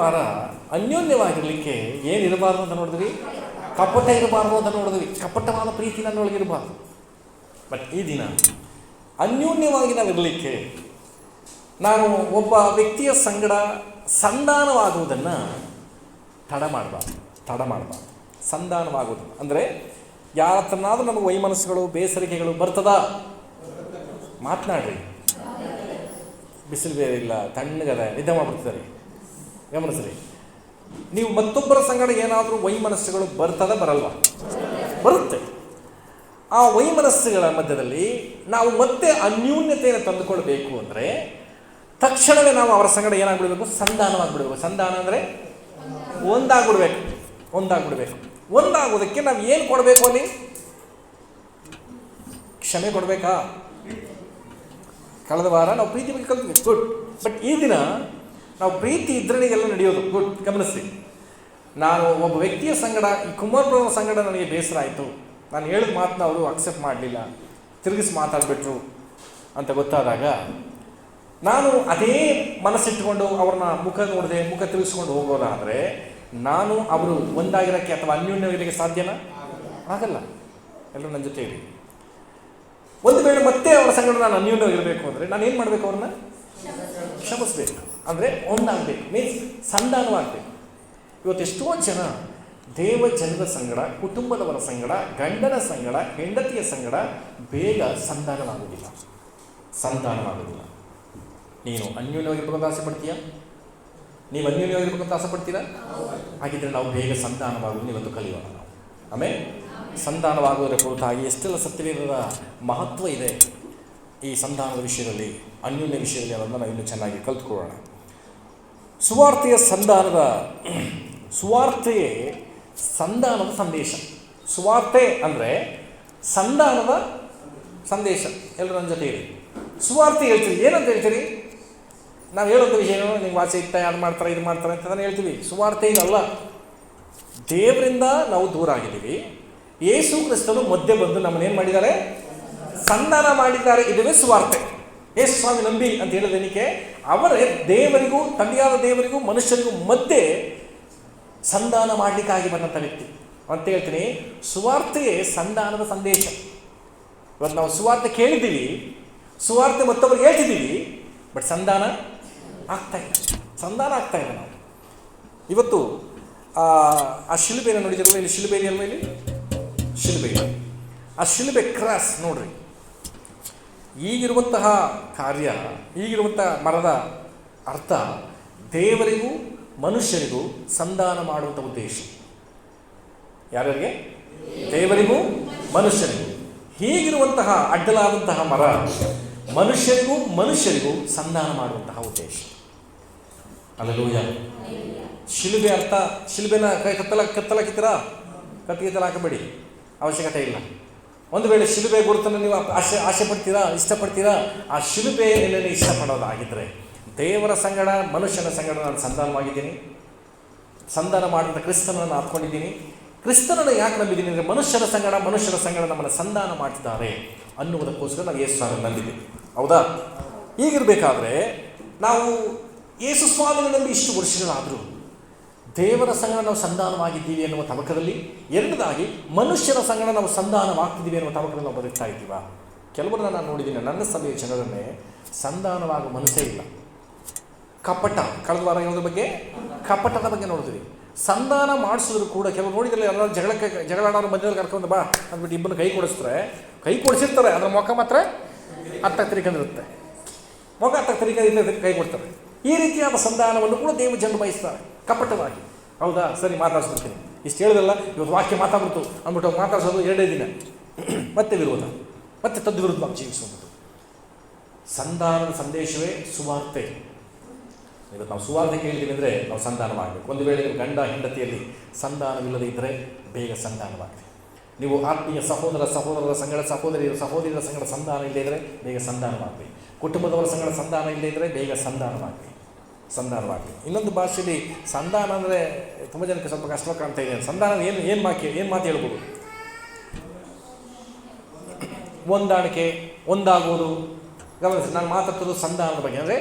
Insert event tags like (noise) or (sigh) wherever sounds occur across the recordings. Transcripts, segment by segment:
ವಾರ ಅನ್ಯೋನ್ಯವಾಗಿರಲಿಕ್ಕೆ ಏನಿರಬಾರ್ದು ಅಂತ ನೋಡಿದ್ವಿ? ಕಪಟ ಇರಬಾರ್ದು ಅಂತ ನೋಡಿದ್ವಿ. ಕಪಟವಾದ ಪ್ರೀತಿ ನನ್ನೊಳಗಿರಬಾರ್ದು ಬಟ್ ಈ ದಿನ ಅನ್ಯೋನ್ಯವಾಗಿ ನಾವಿರಲಿಕ್ಕೆ ನಾನು ಒಬ್ಬ ವ್ಯಕ್ತಿಯ ಸಂಗಡ ಸಂಧಾನವಾಗುವುದನ್ನು ತಡ ಮಾಡಬಾರ್ದು. ತಡ ಮಾಡಬಾರ್ದು. ಸಂಧಾನವಾಗುವುದು. ಅಂದರೆ ಯಾರ ಹತ್ರನಾದ್ರೂ ನಮಗೆ ವೈಮನಸ್ಸುಗಳು, ಬೇಸರಿಕೆಗಳು ಬರ್ತದಾ? ಮಾತನಾಡ್ರಿ. ಬಿಸಿಲು ಬೇರೆ ಇಲ್ಲ, ತಣ್ಣಗದ ನಿದ್ದೆ ಮಾಡ್ಬಿಡ್ತಾರೆ ಗಮನಿಸ್ರಿ. ನೀವು ಮತ್ತೊಬ್ಬರ ಸಂಗಡ ಏನಾದರೂ ವೈಮನಸ್ಸುಗಳು ಬರ್ತದ ಬರಲ್ವಾ? ಬರುತ್ತೆ. ಆ ವೈಮನಸ್ಸುಗಳ ಮಧ್ಯದಲ್ಲಿ ನಾವು ಮತ್ತೆ ಅನ್ಯೂನ್ಯತೆಯನ್ನು ತಂದುಕೊಳ್ಬೇಕು ಅಂದರೆ ತಕ್ಷಣವೇ ನಾವು ಅವರ ಸಂಗಡ ಏನಾಗ್ಬಿಡ್ಬೇಕು? ಸಂಧಾನವಾಗಿಬಿಡ್ಬೇಕು. ಸಂಧಾನ ಅಂದರೆ ಒಂದಾಗ್ಬಿಡ್ಬೇಕು. ಒಂದಾಗ್ಬಿಡ್ಬೇಕು. ಒಂದಾಗೋದಕ್ಕೆ ನಾವು ಏನು ಕೊಡಬೇಕು ಅಲ್ಲಿ? ಕ್ಷಮೆ ಕೊಡಬೇಕಾ? ಕಳೆದ ವಾರ ನಾವು ಪ್ರೀತಿ ಬಗ್ಗೆ ಕಲ್ತ್ವಿ ಗುಡ್ ಬಟ್ ಈ ದಿನ ನಾವು ಪ್ರೀತಿ ಇದ್ರೇ ಎಲ್ಲ ನಡೆಯೋದು. ಗುಡ್ ಗಮನಿಸಿ ನಾನು ಒಬ್ಬ ವ್ಯಕ್ತಿಯ ಸಂಗಡ, ಈ ಕುಮಾರಪ್ಪನವರ ಸಂಗಡ ನನಗೆ ಬೇಸರ ಆಯಿತು. ನಾನು ಹೇಳಿದ ಮಾತನ್ನ ಅವರು ಅಕ್ಸೆಪ್ಟ್ ಮಾಡಲಿಲ್ಲ. ತಿರುಗಿಸಿ ಮಾತಾಡಿಬಿಟ್ರು ಅಂತ ಗೊತ್ತಾದಾಗ, ನಾನು ಅದೇ ಮನಸ್ಸಿಟ್ಟುಕೊಂಡು ಅವ್ರನ್ನ ಮುಖ ನೋಡದೆ, ಮುಖ ತಿರುಗಿಸ್ಕೊಂಡು ಹೋಗೋದಾದರೆ ನಾನು ಅವರು ಒಂದಾಗಿರೋಕ್ಕೆ ಅಥವಾ ಅನ್ಯೋನ್ಯವಿರಲಿಕ್ಕೆ ಸಾಧ್ಯನಾ? ಆಗಲ್ಲ. ಎಲ್ಲರೂ ನನ್ನ ಜೊತೆ ಇರಿ ಒಂದು ವೇಳೆ ಮತ್ತೆ ಅವರ ಸಂಗಡ ನಾನು ಅನ್ಯೋನ್ಯವಾಗಿರಬೇಕು ಅಂದರೆ ನಾನು ಏನು ಮಾಡಬೇಕು ಅವ್ರನ್ನ? ಕ್ಷಮಿಸ್ಬೇಕು. ಅಂದರೆ ಒಂದಾಗಬೇಕು. ಮೀನ್ಸ್ ಸಂಧಾನವಾಗಬೇಕು. ಇವತ್ತು ಎಷ್ಟೋ ಜನ ದೇವ ಜನರ ಸಂಗಡ, ಕುಟುಂಬದವರ ಸಂಗಡ, ಗಂಡನ ಸಂಗಡ, ಹೆಂಡತಿಯ ಸಂಗಡ ಬೇಗ ಸಂಧಾನವಾಗುವುದಿಲ್ಲ. ಸಂಧಾನವಾಗುವುದಿಲ್ಲ. ನೀನು ಅನ್ಯೂನ್ಯವಾಗಿರ್ಬೇಕಂತ ಆಸೆ ಪಡ್ತೀಯಾ ನೀವು ಅನ್ಯೂನ್ಯವಾಗಿರ್ಬೇಕಂತ ಆಸೆ ಪಡ್ತೀರಾ ಹಾಗಿದ್ರೆ ನಾವು ಬೇಗ ಸಂಧಾನವಾಗುವುದು ಇವತ್ತು ಕಲಿಯೋಣ ನಾವು. ಆಮೇಲೆ ಸಂಧಾನವಾಗುವುದರ ಕುರಿತಾಗಿ ಎಷ್ಟೆಲ್ಲ ಸತ್ಯವೇದ ಮಹತ್ವ ಇದೆ. ಈ ಸಂಧಾನದ ವಿಷಯದಲ್ಲಿ, ಅನ್ಯೋನ್ಯ ವಿಷಯದಲ್ಲಿ ಅನ್ನೋದನ್ನ ನಾವು ಇನ್ನೂ ಚೆನ್ನಾಗಿ ಕಲ್ತ್ಕೊಳ್ಳೋಣ. ಸುವಾರ್ತೆಯ ಸಂಧಾನದ, ಸುವಾರ್ತೆಯೇ ಸಂಧಾನದ ಸಂದೇಶ. ಸುವಾರ್ತೆ ಅಂದರೆ ಸಂಧಾನದ ಸಂದೇಶ. ಎಲ್ಲರೂ ಜೊತೆ ಇರಿ. ಸುವಾರ್ತೆ ಹೇಳ್ತೀವಿ ಏನಂತ ಹೇಳ್ತೀರಿ? ನಾವು ಹೇಳೋಂಥ ವಿಷಯ ನಿಮ್ಗೆ ವಾಚೆ ಇತ್ತ ಅದು ಮಾಡ್ತಾರೆ, ಇದು ಮಾಡ್ತಾರೆ ಅಂತ ನಾನು ಹೇಳ್ತೀವಿ. ಸುವಾರ್ತೆ ಇದಲ್ಲ ದೇವರಿಂದ ನಾವು ದೂರ ಆಗಿದ್ದೀವಿ. ಯೇಸು ಕ್ರಿಸ್ತನು ಮಧ್ಯೆ ಬಂದು ನಮ್ಮನ್ನೇನು ಮಾಡಿದ್ದಾರೆ ಸಂಧಾನ ಮಾಡಿದ್ದಾರೆ. ಇದುವೇ ಸುವಾರ್ತೆ. ಯೇಸು ಸ್ವಾಮಿ ನಂಬಿ ಅಂತ ಹೇಳೋದೇನಿಕೆ ಅವರೇ ದೇವರಿಗೂ, ತಂದೆಯಾದ ದೇವರಿಗೂ, ಮನುಷ್ಯರಿಗೂ ಮಧ್ಯೆ ಸಂಧಾನ ಮಾಡಲಿಕ್ಕಾಗಿ ಬಂದಂಥ ವ್ಯಕ್ತಿ. ಅಂತ ಹೇಳ್ತೀನಿ, ಸುವಾರ್ತೆಯೇ ಸಂಧಾನದ ಸಂದೇಶ. ಇವತ್ತು ನಾವು ಸುವಾರ್ತೆ ಕೇಳಿದ್ದೀವಿ, ಸುವಾರ್ತೆ ಮತ್ತೊಬ್ಬರು ಹೇಳ್ತಿದ್ದೀವಿ, ಬಟ್ ಸಂಧಾನ ಆಗ್ತಾ ಇಲ್ಲ. ಸಂಧಾನ ಆಗ್ತಾ ಇಲ್ಲ ನಾವು. ಇವತ್ತು, ಆ ಶಿಲುಬೆಯನ್ನು ನೋಡಿದಿರಲ್ಲ ಇಲ್ಲಿ ಶಿಲುಬೆ ಇಲ್ಲಿ? ಶಿಲುಬೆ. ಆ ಶಿಲುಬೆ ಕ್ರಾಸ್, ನೋಡ್ರಿ. ಈಗಿರುವಂತಹ ಕಾರ್ಯ, ಈಗಿರುವಂತಹ ಮರದ ಅರ್ಥ ದೇವರಿಗೂ ಮನುಷ್ಯರಿಗೂ ಸಂಧಾನ ಮಾಡುವಂಥ ಉದ್ದೇಶ. ಯಾರ್ಯಾರಿಗೆ? ದೇವರಿಗೂ ಮನುಷ್ಯರಿಗೂ. ಹೀಗಿರುವಂತಹ ಅಡ್ಡಲಾದಂತಹ ಮರ ಮನುಷ್ಯರಿಗೂ ಮನುಷ್ಯರಿಗೂ ಸಂಧಾನ ಮಾಡುವಂತಹ ಉದ್ದೇಶ. ಅಲ್ಲೂಯ. ಶಿಲುಬೆ ಅರ್ಥ, ಶಿಲುಬೆನ ಕೈ ಕತ್ತಲ ಕತ್ತಲಾಕಿತ್ತೀರಾ ಕತ್ತಿಗೆ ಹಾಕಬೇಡಿ. ಅವಶ್ಯಕತೆ ಇಲ್ಲ. ಒಂದು ವೇಳೆ ಶಿಲುಬೆ ಗುರುತನ್ನು ನೀವು ಆಸೆ ಆಸೆ ಪಡ್ತೀರಾ ಇಷ್ಟಪಡ್ತೀರಾ, ಆ ಶಿಲುಬೆ ನಿನ್ನನ್ನು ಇಷ್ಟಪಡೋದಾಗಿದ್ದರೆ ದೇವರ ಸಂಗಡ, ಮನುಷ್ಯನ ಸಂಗಡ ನಾನು ಸಂಧಾನವಾಗಿದ್ದೀನಿ. ಸಂಧಾನ ಮಾಡಿದಂಥ ಕ್ರಿಸ್ತನನ್ನು ಹಾಕ್ಕೊಂಡಿದ್ದೀನಿ ಕ್ರಿಸ್ತನನ್ನು ಯಾಕೆ ನಂಬಿದ್ದೀನಿ ಅಂದರೆ ಮನುಷ್ಯರ ಸಂಗಡ ಮನುಷ್ಯರ ಸಂಗಡ ನಮ್ಮನ್ನು ಸಂಧಾನ ಮಾಡ್ತಿದ್ದಾರೆ ಅನ್ನುವುದಕ್ಕೋಸ್ಕರ ನಾವು ಯೇಸು ಸ್ವಾಮಿ ನಂಬಿದ್ದೀವಿ. ಹೌದಾ? ಹೀಗಿರಬೇಕಾದ್ರೆ ನಾವು ಯೇಸು ಸ್ವಾಮಿನ ನಂಬಿ ಇಷ್ಟು ವರ್ಷಗಳಾದರೂ ದೇವರ ಸಂಗಡ ನಾವು ಸಂಧಾನವಾಗಿದ್ದೀವಿ ಅನ್ನುವ ತವಕದಲ್ಲಿ ಎರಡದಾಗಿ ಮನುಷ್ಯರ ಸಂಗಡ ನಾವು ಸಂಧಾನವಾಗ್ತಿದ್ದೀವಿ ಅನ್ನುವ ತವಕದಲ್ಲಿ ನಾವು ಬದುಕ್ತಾ ಇದ್ದೀವ? ಕೆಲವರನ್ನ ನಾನು ನೋಡಿದ್ದೀನಿ, ನನ್ನ ಸಭೆಯ ಜನರನ್ನೇ ಸಂಧಾನವಾಗುವ ಮನಸ್ಸೇ ಇಲ್ಲ. ಕಪಟ, ಕಳೆದ ವಾರ ಬಗ್ಗೆ? ಕಪಟದ ಬಗ್ಗೆ ನೋಡಿದ್ವಿ. ಸಂಧಾನ ಮಾಡಿಸಿದ್ರು ಕೂಡ ಕೆಲವು ನೋಡಿದ್ರೆ ಎಲ್ಲರೂ ಜಗಳಕ್ಕೆ ಜಗಳಾಡೋರು ಮಧ್ಯದಲ್ಲಿ ಕರ್ಕೊಂಡು ಬಾ ಅಂದ್ಬಿಟ್ಟು ಇಬ್ಬರು ಕೈ ಕೊಡಿಸ್ತಾರೆ. ಕೈ ಕೊಡಿಸಿರ್ತಾರೆ ಅದರ ಮುಖ ಮಾತ್ರ ಅತ್ತ ತಿರ್ಕೊಂಡಿರುತ್ತೆ. ಮುಖ ಅತ್ತ ತಿರ್ಕೊಂಡಿದ್ದ ಕೈ ಕೊಡ್ತಾರೆ. ಈ ರೀತಿಯಾದ ಸಂಧಾನವನ್ನು ಕೂಡ ದೇವ ಜನರು ಬಯಸ್ತಾರೆ, ಕಪಟವಾಗಿ. ಹೌದಾ? ಸರಿ, ಮಾತಾಡ್ಸ್ಬಿಡ್ತೀನಿ. ಇಷ್ಟು ಹೇಳಿದ್ರಲ್ಲ, ಇವತ್ತು ವಾಕ್ಯ ಮಾತಾಡ್ಬಿಡ್ತು. ಅಂದ್ಬಿಟ್ಟು ಮಾತಾಡ್ಸೋದು ಎರಡೇ ದಿನ. (clears throat) ಮತ್ತೆ ವಿರೋಧ. ಮತ್ತೆ ತದ್ದು ಜೀವಿಸೋದು ಸಂಧಾನದ ಸಂದೇಶವೇ ಸುವಾರ್ತೆ. ಇವತ್ತು ನಾವು ಸುವಾರ್ತೆ ಕೇಳಿದ್ದೀವಿ ಅಂದರೆ ನಾವು ಸಂಧಾನವಾಗಬೇಕು ಒಂದು ವೇಳೆ ನೀವು ಗಂಡ ಹೆಂಡತಿಯಲ್ಲಿ ಸಂಧಾನವಿಲ್ಲದೆ ಇದ್ದರೆ ಬೇಗ ಸಂಧಾನವಾಗಲಿ. ನೀವು ಆತ್ಮೀಯ ಸಹೋದರ ಸಹೋದರರ ಸಂಗಡ, ಸಹೋದರಿಯರ ಸಹೋದರಿಯರ ಸಂಗಡ ಸಂಧಾನ ಇಲ್ಲದೇ ಇದ್ದರೆ ಬೇಗ ಸಂಧಾನವಾಗಲಿ. ಕುಟುಂಬದವರ ಸಂಗಡ ಸಂಧಾನ ಇಲ್ಲದೇ ಇದ್ದರೆ ಬೇಗ ಸಂಧಾನವಾಗಲಿ. ಸಂಧಾನವಾಗಲಿ ಇನ್ನೊಂದು ಭಾಷೆಯಲ್ಲಿ ಸಂಧಾನ ಅಂದರೆ ತುಂಬ ಜನಕ್ಕೆ ಸ್ವಲ್ಪ ಕಷ್ಟ ಕಾಣ್ತಾ ಇದೆ. ಸಂಧಾನ ಏನು ಏನು ಮಾತು ಏನು ಮಾತು ಹೇಳ್ಬೋದು? ಹೊಂದಾಣಿಕೆ, ಒಂದಾಗುವುದು. ಗಮನಿಸಿ, ನಾನು ಮಾತಾಡ್ತಿರೋದು ಸಂಧಾನದ ಬಗ್ಗೆ. ಅಂದರೆ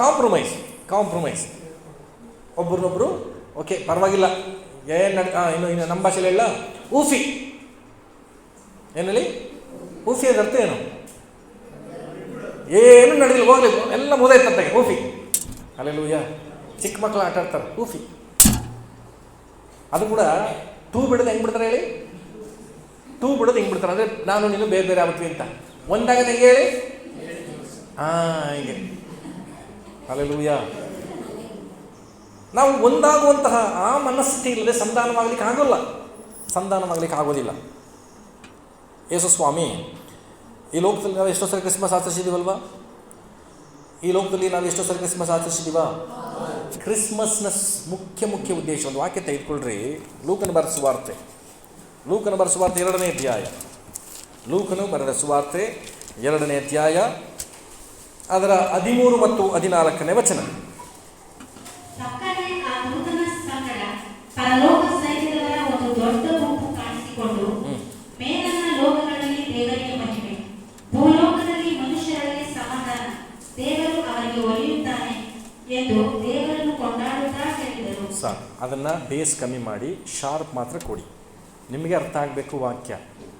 ಕಾಂಪ್ರಮೈಸ್ ಕಾಂಪ್ರಮೈಸ್ ಒಬ್ರನ್ನೊಬ್ರು ಓಕೆ ಪರವಾಗಿಲ್ಲ. ಏನು ನಡ್ ಇನ್ನು ಇನ್ನು ನಮ್ಮ ಭಾಷೆಯಲ್ಲಿ ಇಲ್ಲ ಊಫಿ. ಏನಲ್ಲಿ ಊಫಿ ಅದರ್ಥ ಏನು? ಏನು ನಡೆದಿಲ್ಲ ಹೋಗಲಿ ಎಲ್ಲ ಮುದೈತಂತೆ ಊಫಿ. ಅಲ್ಲೆಲ್ಲೂಯ್ಯ. ಚಿಕ್ಕ ಮಕ್ಕಳು ಆಟ ಆಡ್ತಾರೆ, ಊಫಿ. ಅದು ಕೂಡ ಟೂ ಬಿಡೋದು ಹೆಂಗೆ ಬಿಡ್ತಾರೆ ಹೇಳಿ? ಟೂ ಬಿಡೋದು ಹೆಂಗೆ ಬಿಡ್ತಾರೆ? ಅಂದರೆ ನಾನು ನೀನು ಬೇರೆ ಬೇರೆ ಆಗ್ತೀವಿ ಅಂತ. ಒಂದಾಗ ಹೆಂಗೆ ಹೇಳಿ? ಹಾಂ ಹಿಂಗೆ. ಅಲ್ಲೆಲ್ಲೂಯ್ಯ. ನಾವು ಒಂದಾಗುವಂತಹ ಆ ಮನಸ್ಥಿತಿ ಇಲ್ಲದೆ ಸಂಧಾನವಾಗಲಿಕ್ಕೆ ಆಗೋಲ್ಲ. ಸಂಧಾನವಾಗಲಿಕ್ಕೆ ಆಗೋದಿಲ್ಲ. ಯೇಸು ಸ್ವಾಮಿ ಈ ಲೋಕದಲ್ಲಿ ನಾವು ಎಷ್ಟೋ ಸಲ ಕ್ರಿಸ್ಮಸ್ ಆಚರಿಸಿದ್ದೀವಲ್ವಾ ಈ ಲೋಕದಲ್ಲಿ ನಾವು ಎಷ್ಟೋ ಸಲ ಕ್ರಿಸ್ಮಸ್ ಆಚರಿಸಿದ್ದೀವ ಕ್ರಿಸ್ಮಸ್ನ ಮುಖ್ಯ ಮುಖ್ಯ ಉದ್ದೇಶ ಒಂದು ವಾಕ್ಯ ತೆಗೆದುಕೊಳ್ಳ್ರಿ ಲೂಕನ ಬರೆದ ಸುವಾರ್ತೆ. ಲೂಕನ ಬರೆದ ಸುವಾರ್ತೆ ಎರಡನೇ ಅಧ್ಯಾಯ. ಲೂಕನು ಬರೆದ ಸುವಾರ್ತೆ ಎರಡನೇ ಅಧ್ಯಾಯ, ಅದರ ಹದಿಮೂರು ಮತ್ತು ಹದಿನಾಲ್ಕನೇ ವಚನ. ಸಾಕು. ಅದನ್ನು ಬೇಸ್ ಕಮ್ಮಿ ಮಾಡಿ ಶಾರ್ಪ್ ಮಾತ್ರ ಕೊಡಿ. ನಿಮಗೆ ಅರ್ಥ ಆಗಬೇಕು ವಾಕ್ಯ.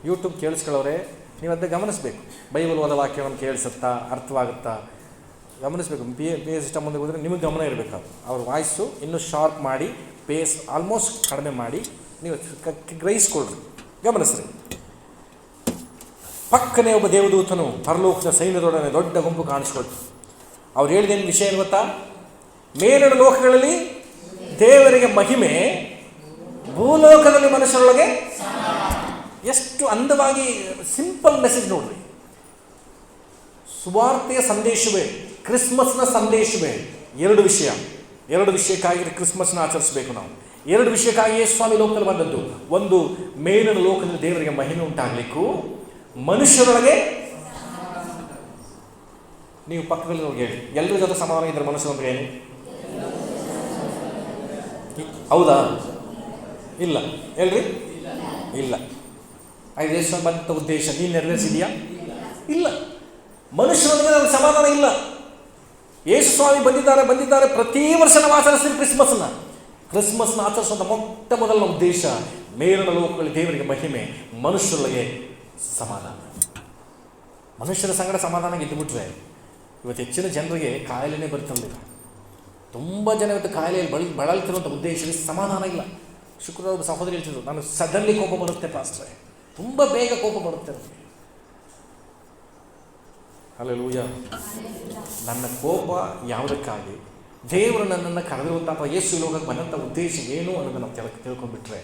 ಯೂಟ್ಯೂಬ್ ಕೇಳಿಸ್ಕೊಳ್ಳೋರೆ, ನೀವು ಅದನ್ನ ಗಮನಿಸಬೇಕು. ಬೈಬಲ್ ಓದೋ ವಾಕ್ಯವನ್ನು ಕೇಳಿಸುತ್ತಾ, ಅರ್ಥವಾಗುತ್ತಾ, ಗಮನಿಸಬೇಕು. ಬಿ ಎ ಸಿಸ್ಟಮ್ ಮುಂದೆ ಹೋದರೆ ನಿಮಗೆ ಗಮನ ಇರಬೇಕು ಅವ್ರ ವಾಯ್ಸು ಇನ್ನೂ ಶಾರ್ಪ್ ಮಾಡಿ, ಬೇಸ್ ಆಲ್ಮೋಸ್ಟ್ ಕಡಿಮೆ ಮಾಡಿ, ನೀವು ಗ್ರಹಿಸ್ಕೊಳ್ರಿ ಗಮನಿಸ್ರಿ. ಪಕ್ಕನೆ ಒಬ್ಬ ದೇವದೂತನು ಪರಲೋಕದ ಸೈನ್ಯದೊಡನೆ ದೊಡ್ಡ ಗುಂಪು ಕಾಣಿಸ್ಕೊಳ್ತು. ಅವ್ರು ಹೇಳಿದೇನು ವಿಷಯ ಏನು ಗೊತ್ತಾ? ಮೇಲಿನ ಲೋಕಗಳಲ್ಲಿ ದೇವರಿಗೆ ಮಹಿಮೆ ಭೂಲೋಕದಲ್ಲಿ ಮನುಷ್ಯರೊಳಗೆ ಎಷ್ಟು ಅಂದವಾಗಿ ಸಿಂಪಲ್ ಮೆಸೇಜ್ ನೋಡ್ರಿ. ಸುವಾರ್ತೆಯ ಸಂದೇಶವೇ, ಕ್ರಿಸ್ಮಸ್ನ ಸಂದೇಶವೇ ಎರಡು ವಿಷಯ. ಎರಡು ವಿಷಯಕ್ಕಾಗಿ ಕ್ರಿಸ್ಮಸ್ನ ಆಚರಿಸಬೇಕು ನಾವು. ಎರಡು ವಿಷಯಕ್ಕಾಗಿಯೇ ಸ್ವಾಮಿ ಲೋಕದಲ್ಲಿ ಬಂದದ್ದು. ಒಂದು, ಮೇಲಿನ ಲೋಕದಲ್ಲಿ ದೇವರಿಗೆ ಮಹಿಮೆ ಉಂಟಾಗಲಿಕ್ಕೂ. ಮನುಷ್ಯರೊಳಗೆ ನೀವು ಪಕ್ಕದಲ್ಲಿ ನೋಡಿ ಹೇಳಿ. ಎಲ್ಲರ ಜೊತೆ ಸಮಾನ ಇದ್ರೆ ಮನುಷ್ಯರೊಂದಿಗೆ ಏನು? ಹೌದಾ? ಇಲ್ಲ. ಹೇಳ್ರಿ? ಇಲ್ಲ. ಐದು ದೇಶ, ಬಂದ ಉದ್ದೇಶ. ನೀನು ನೆರವೇರಿಸಿದೆಯಾ? ಇಲ್ಲ. ಮನುಷ್ಯನೊಂದಿಗೆ ನನಗೆ ಸಮಾಧಾನ ಇಲ್ಲ. ಯೇಸು ಸ್ವಾಮಿ ಬಂದಿದ್ದಾರೆ ಬಂದಿದ್ದಾರೆ. ಪ್ರತಿ ವರ್ಷ ನಾವು ಆಚರಿಸ್ತೀವಿ ಕ್ರಿಸ್ಮಸ್ನ. ಕ್ರಿಸ್ಮಸ್ನ ಆಚರಿಸುವಂಥ ಮೊಟ್ಟ ಮೊದಲ ಉದ್ದೇಶ, ಮೇಲಿನ ಲೋಕಗಳಲ್ಲಿ ದೇವರಿಗೆ ಮಹಿಮೆ, ಮನುಷ್ಯರೊಳಗೆ ಸಮಾಧಾನ. ಮನುಷ್ಯರ ಸಂಗಡ ಸಮಾಧಾನ ಗೆದ್ದುಬಿಟ್ರೆ ಇವತ್ತು ಹೆಚ್ಚಿನ ಜನರಿಗೆ ಕಾಯಿಲೆನೇ ಬರ್ತಿರಲಿಲ್ಲ ತುಂಬ ಜನ ಇವತ್ತು ಕಾಯಿಲೆಯಲ್ಲಿ ಬಳಿ ಬಳಲ್ತಿರುವಂಥ ಉದ್ದೇಶದಲ್ಲಿ ಸಮಾಧಾನ ಇಲ್ಲ. ಶುಕ್ರವಾರ ಒಬ್ಬ ಸಹೋದರಿ ಹೇಳ್ತಿದ್ರು ನಾನು ಸಡನ್ಲಿ ಕೋಪ ಬರುತ್ತೆ ಪಾಸ್ಟ್ರೆ. ತುಂಬ ಬೇಗ ಕೋಪ ಬರುತ್ತೆ ನನಗೆ ಅಲ್ಲೆಲೂಯ ನನ್ನ ಕೋಪ ಯಾವುದಕ್ಕಾಗಿ? ದೇವರು ನನ್ನನ್ನು ಕರೆದಿರುವಂಥ ಅಥವಾ ಯೇಸು ಲೋಕಕ್ಕೆ ಬಂದಂಥ ಉದ್ದೇಶ ಏನು ಅನ್ನೋದನ್ನು ನಾವು ತಿಳ್ಕೊಂಡು ತಿಳ್ಕೊಂಡ್ಬಿಟ್ರೆ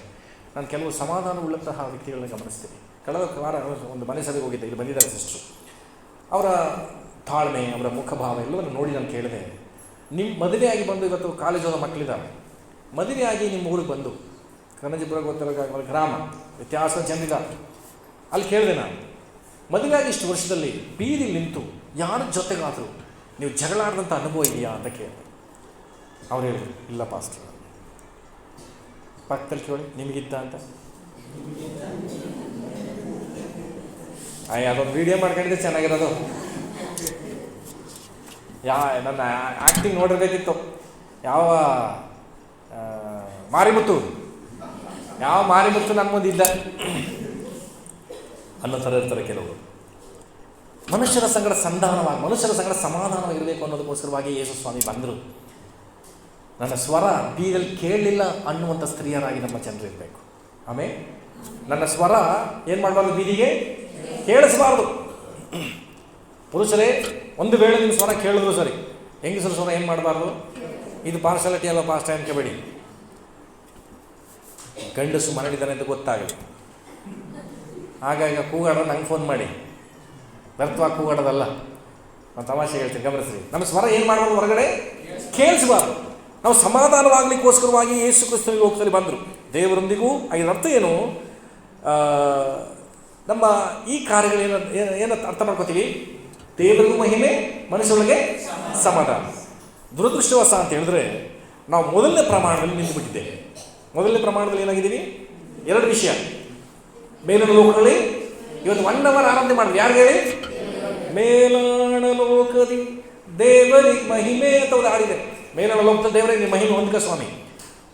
ನಾನು ಕೆಲವು ಸಮಾಧಾನ ಉಳ್ಳಂತಹ ವ್ಯಕ್ತಿಗಳನ್ನ ಗಮನಿಸ್ತೀನಿ. ಕಳೆದ ವಾರ ಒಂದು ಮನೆ ಸಭೆಗೆ ಹೋಗಿದ್ದೆ ಇಲ್ಲಿ ಬಂದಿದ್ದಾರೆ ಸಿಸ್ಟ್ರು ಅವರ ತಾಳ್ಮೆ ಅವರ ಮುಖಭಾವ ಎಲ್ಲವನ್ನು ನೋಡಿ ನಾನು ಕೇಳಿದೆ. ನಿಮ್ಮ ಮದುವೆಯಾಗಿ ಬಂದು ಇವತ್ತು ಕಾಲೇಜ್ ಹೋದ ಮಕ್ಕಳಿದ್ದಾವೆ ಮದುವೆಯಾಗಿ ನಿಮ್ಮ ಊರಿಗೆ ಬಂದು ಕನಜಿಪುರ ಗೊತ್ತಿರೋ ಗ್ರಾಮ ವ್ಯತ್ಯಾಸ ಚೆಂದಿದ ಅಲ್ಲಿ ಕೇಳಿದೆ ನಾನು, ಮದುವೆಯಾಗಿ ಇಷ್ಟು ವರ್ಷದಲ್ಲಿ ಬೀದಿ ನಿಂತು ಯಾರ ಜೊತೆಗಾದರೂ ನೀವು ಜಗಳಾಡಿದಂಥ ಅನುಭವ ಇದೆಯಾ ಅಂತ ಕೇಳಿದೆ. ಅವ್ರು ಹೇಳಿದ್ರು, ಇಲ್ಲ ಪಾಸ್ಟರ್ ಪಕ್ಕದಲ್ಲಿ ಕೇಳಿ, ನಿಮಗಿದ್ದ ಅಂತ? ಅಯ್ಯ ಅದೊಂದು ವಿಡಿಯೋ ಮಾಡ್ಕೊಂಡಿದ್ದೆ, ಚೆನ್ನಾಗಿರೋದು. ಯಾ, ನನ್ನ ಆ್ಯಕ್ಟಿಂಗ್ ನೋಡಿರ್ಬೇಕಿತ್ತು. ಯಾವ ಮಾರಿಮುತ್ತು. ಯಾವ ಮಾರಿಮುತ್ತು ನನ್ನ ಮುಂದೆ ಇದ್ದ. ಅನ್ನೋ ಥರ ಇರ್ತಾರೆ ಕೆಲವರು. ಮನುಷ್ಯರ ಸಂಗಡ ಸಂಧಾನವಾಗಿ, ಮನುಷ್ಯರ ಸಂಗಡ ಸಮಾಧಾನವಾಗಿರಬೇಕು ಅನ್ನೋದಕ್ಕೋಸ್ಕರವಾಗಿ ಯೇಸು ಸ್ವಾಮಿ ಬಂದರು. ನನ್ನ ಸ್ವರ ಬೀದಲ್ಲಿ ಕೇಳಲಿಲ್ಲ ಅನ್ನುವಂಥ ಸ್ತ್ರೀಯರಾಗಿ ನಮ್ಮ ಜನರು ಇರಬೇಕು. ಆಮೇಲೆ ನನ್ನ ಸ್ವರ ಏನು ಮಾಡಬಾರ್ದು ಬೀದಿಗೆ? ಕೇಳಿಸಬಾರ್ದು. (clears throat) ಪುರುಷರೇ ಒಂದು ವೇಳೆ ನಿಮ್ಮ ಸ್ವರ ಕೇಳಿದ್ರು ಸರಿ. ಹೆಂಗಸರು ಸ್ವರ ಏನು ಮಾಡಬಾರ್ದು? ಇದು ಪಾರ್ಶಾಲಿಟಿ ಅಲ್ಲ ಪಾಸ್ಟ್ ಅನ್ಕೋಬೇಡಿ ಗಂಡಸು ಮರಳಿದ್ದಾನೆ ಅಂತ ಗೊತ್ತಾಗಲಿ. ಹಾಗಾಗಿ ಕೂಗಾಡ್ರೆ ನಂಗೆ ಫೋನ್ ಮಾಡಿ. ವ್ಯರ್ಥವಾಗಿ ಕೂಗಾಡೋದಲ್ಲ. ನಾನು ತಮಾಷೆ ಹೇಳ್ತೀನಿ, ಗಮನಿಸ್ರಿ. ನಮ್ಮ ಸ್ವರ ಏನು ಮಾಡಬಾರ್ದು ಹೊರಗಡೆ? ಕೇಳಿಸಬಾರ್ದು. ನಾವು ಸಮಾಧಾನವಾಗಲಿಕ್ಕೋಸ್ಕರವಾಗಿ ಯೇಸು ಕ್ರಿಸ್ತನ ಲೋಕದಲ್ಲಿ ಬಂದರು. ದೇವರೊಂದಿಗೂ ಇದರ ಅರ್ಥ ಏನು? ನಮ್ಮ ಈ ಕಾರ್ಯಗಳೇನು ಏನು ಅರ್ಥ ಮಾಡ್ಕೋತೀವಿ? ದೇವರಿಗೂ ಮಹಿಮೆ, ಮನುಷ್ಯರೊಳಗೆ ಸಮಾಧಾನ. ದುರದೃಷ್ಟವಶ ಅಂತ ಹೇಳಿದ್ರೆ, ನಾವು ಮೊದಲನೇ ಪ್ರಮಾಣದಲ್ಲಿ ನಿಂತುಬಿಟ್ಟಿದ್ದೇವೆ. ಮೊದಲನೇ ಪ್ರಮಾಣದಲ್ಲಿ ಏನಾಗಿದ್ದೀವಿ? ಎರಡು ವಿಷಯ. ಮೇಲಿನ ಲೋಕಗಳಲ್ಲಿ ಇವತ್ತು ಒನ್ ಅವರ್ ಆರಾಧನೆ ಮಾಡಿದ್ವಿ ಯಾರು ಹೇಳಿ? ಮೇಲಾಣ ಲೋಕದಿ ದೇವರಿಗೆ ಮಹಿಮೆ ಅಂತ ಒಂದು ಆಡಿದೆ ಮೇಲಾಣ ದೇವರೇ ನಿಮ್ಮ ಮಹಿಮೆ ಹೊಂದ್ಕ ಸ್ವಾಮಿ.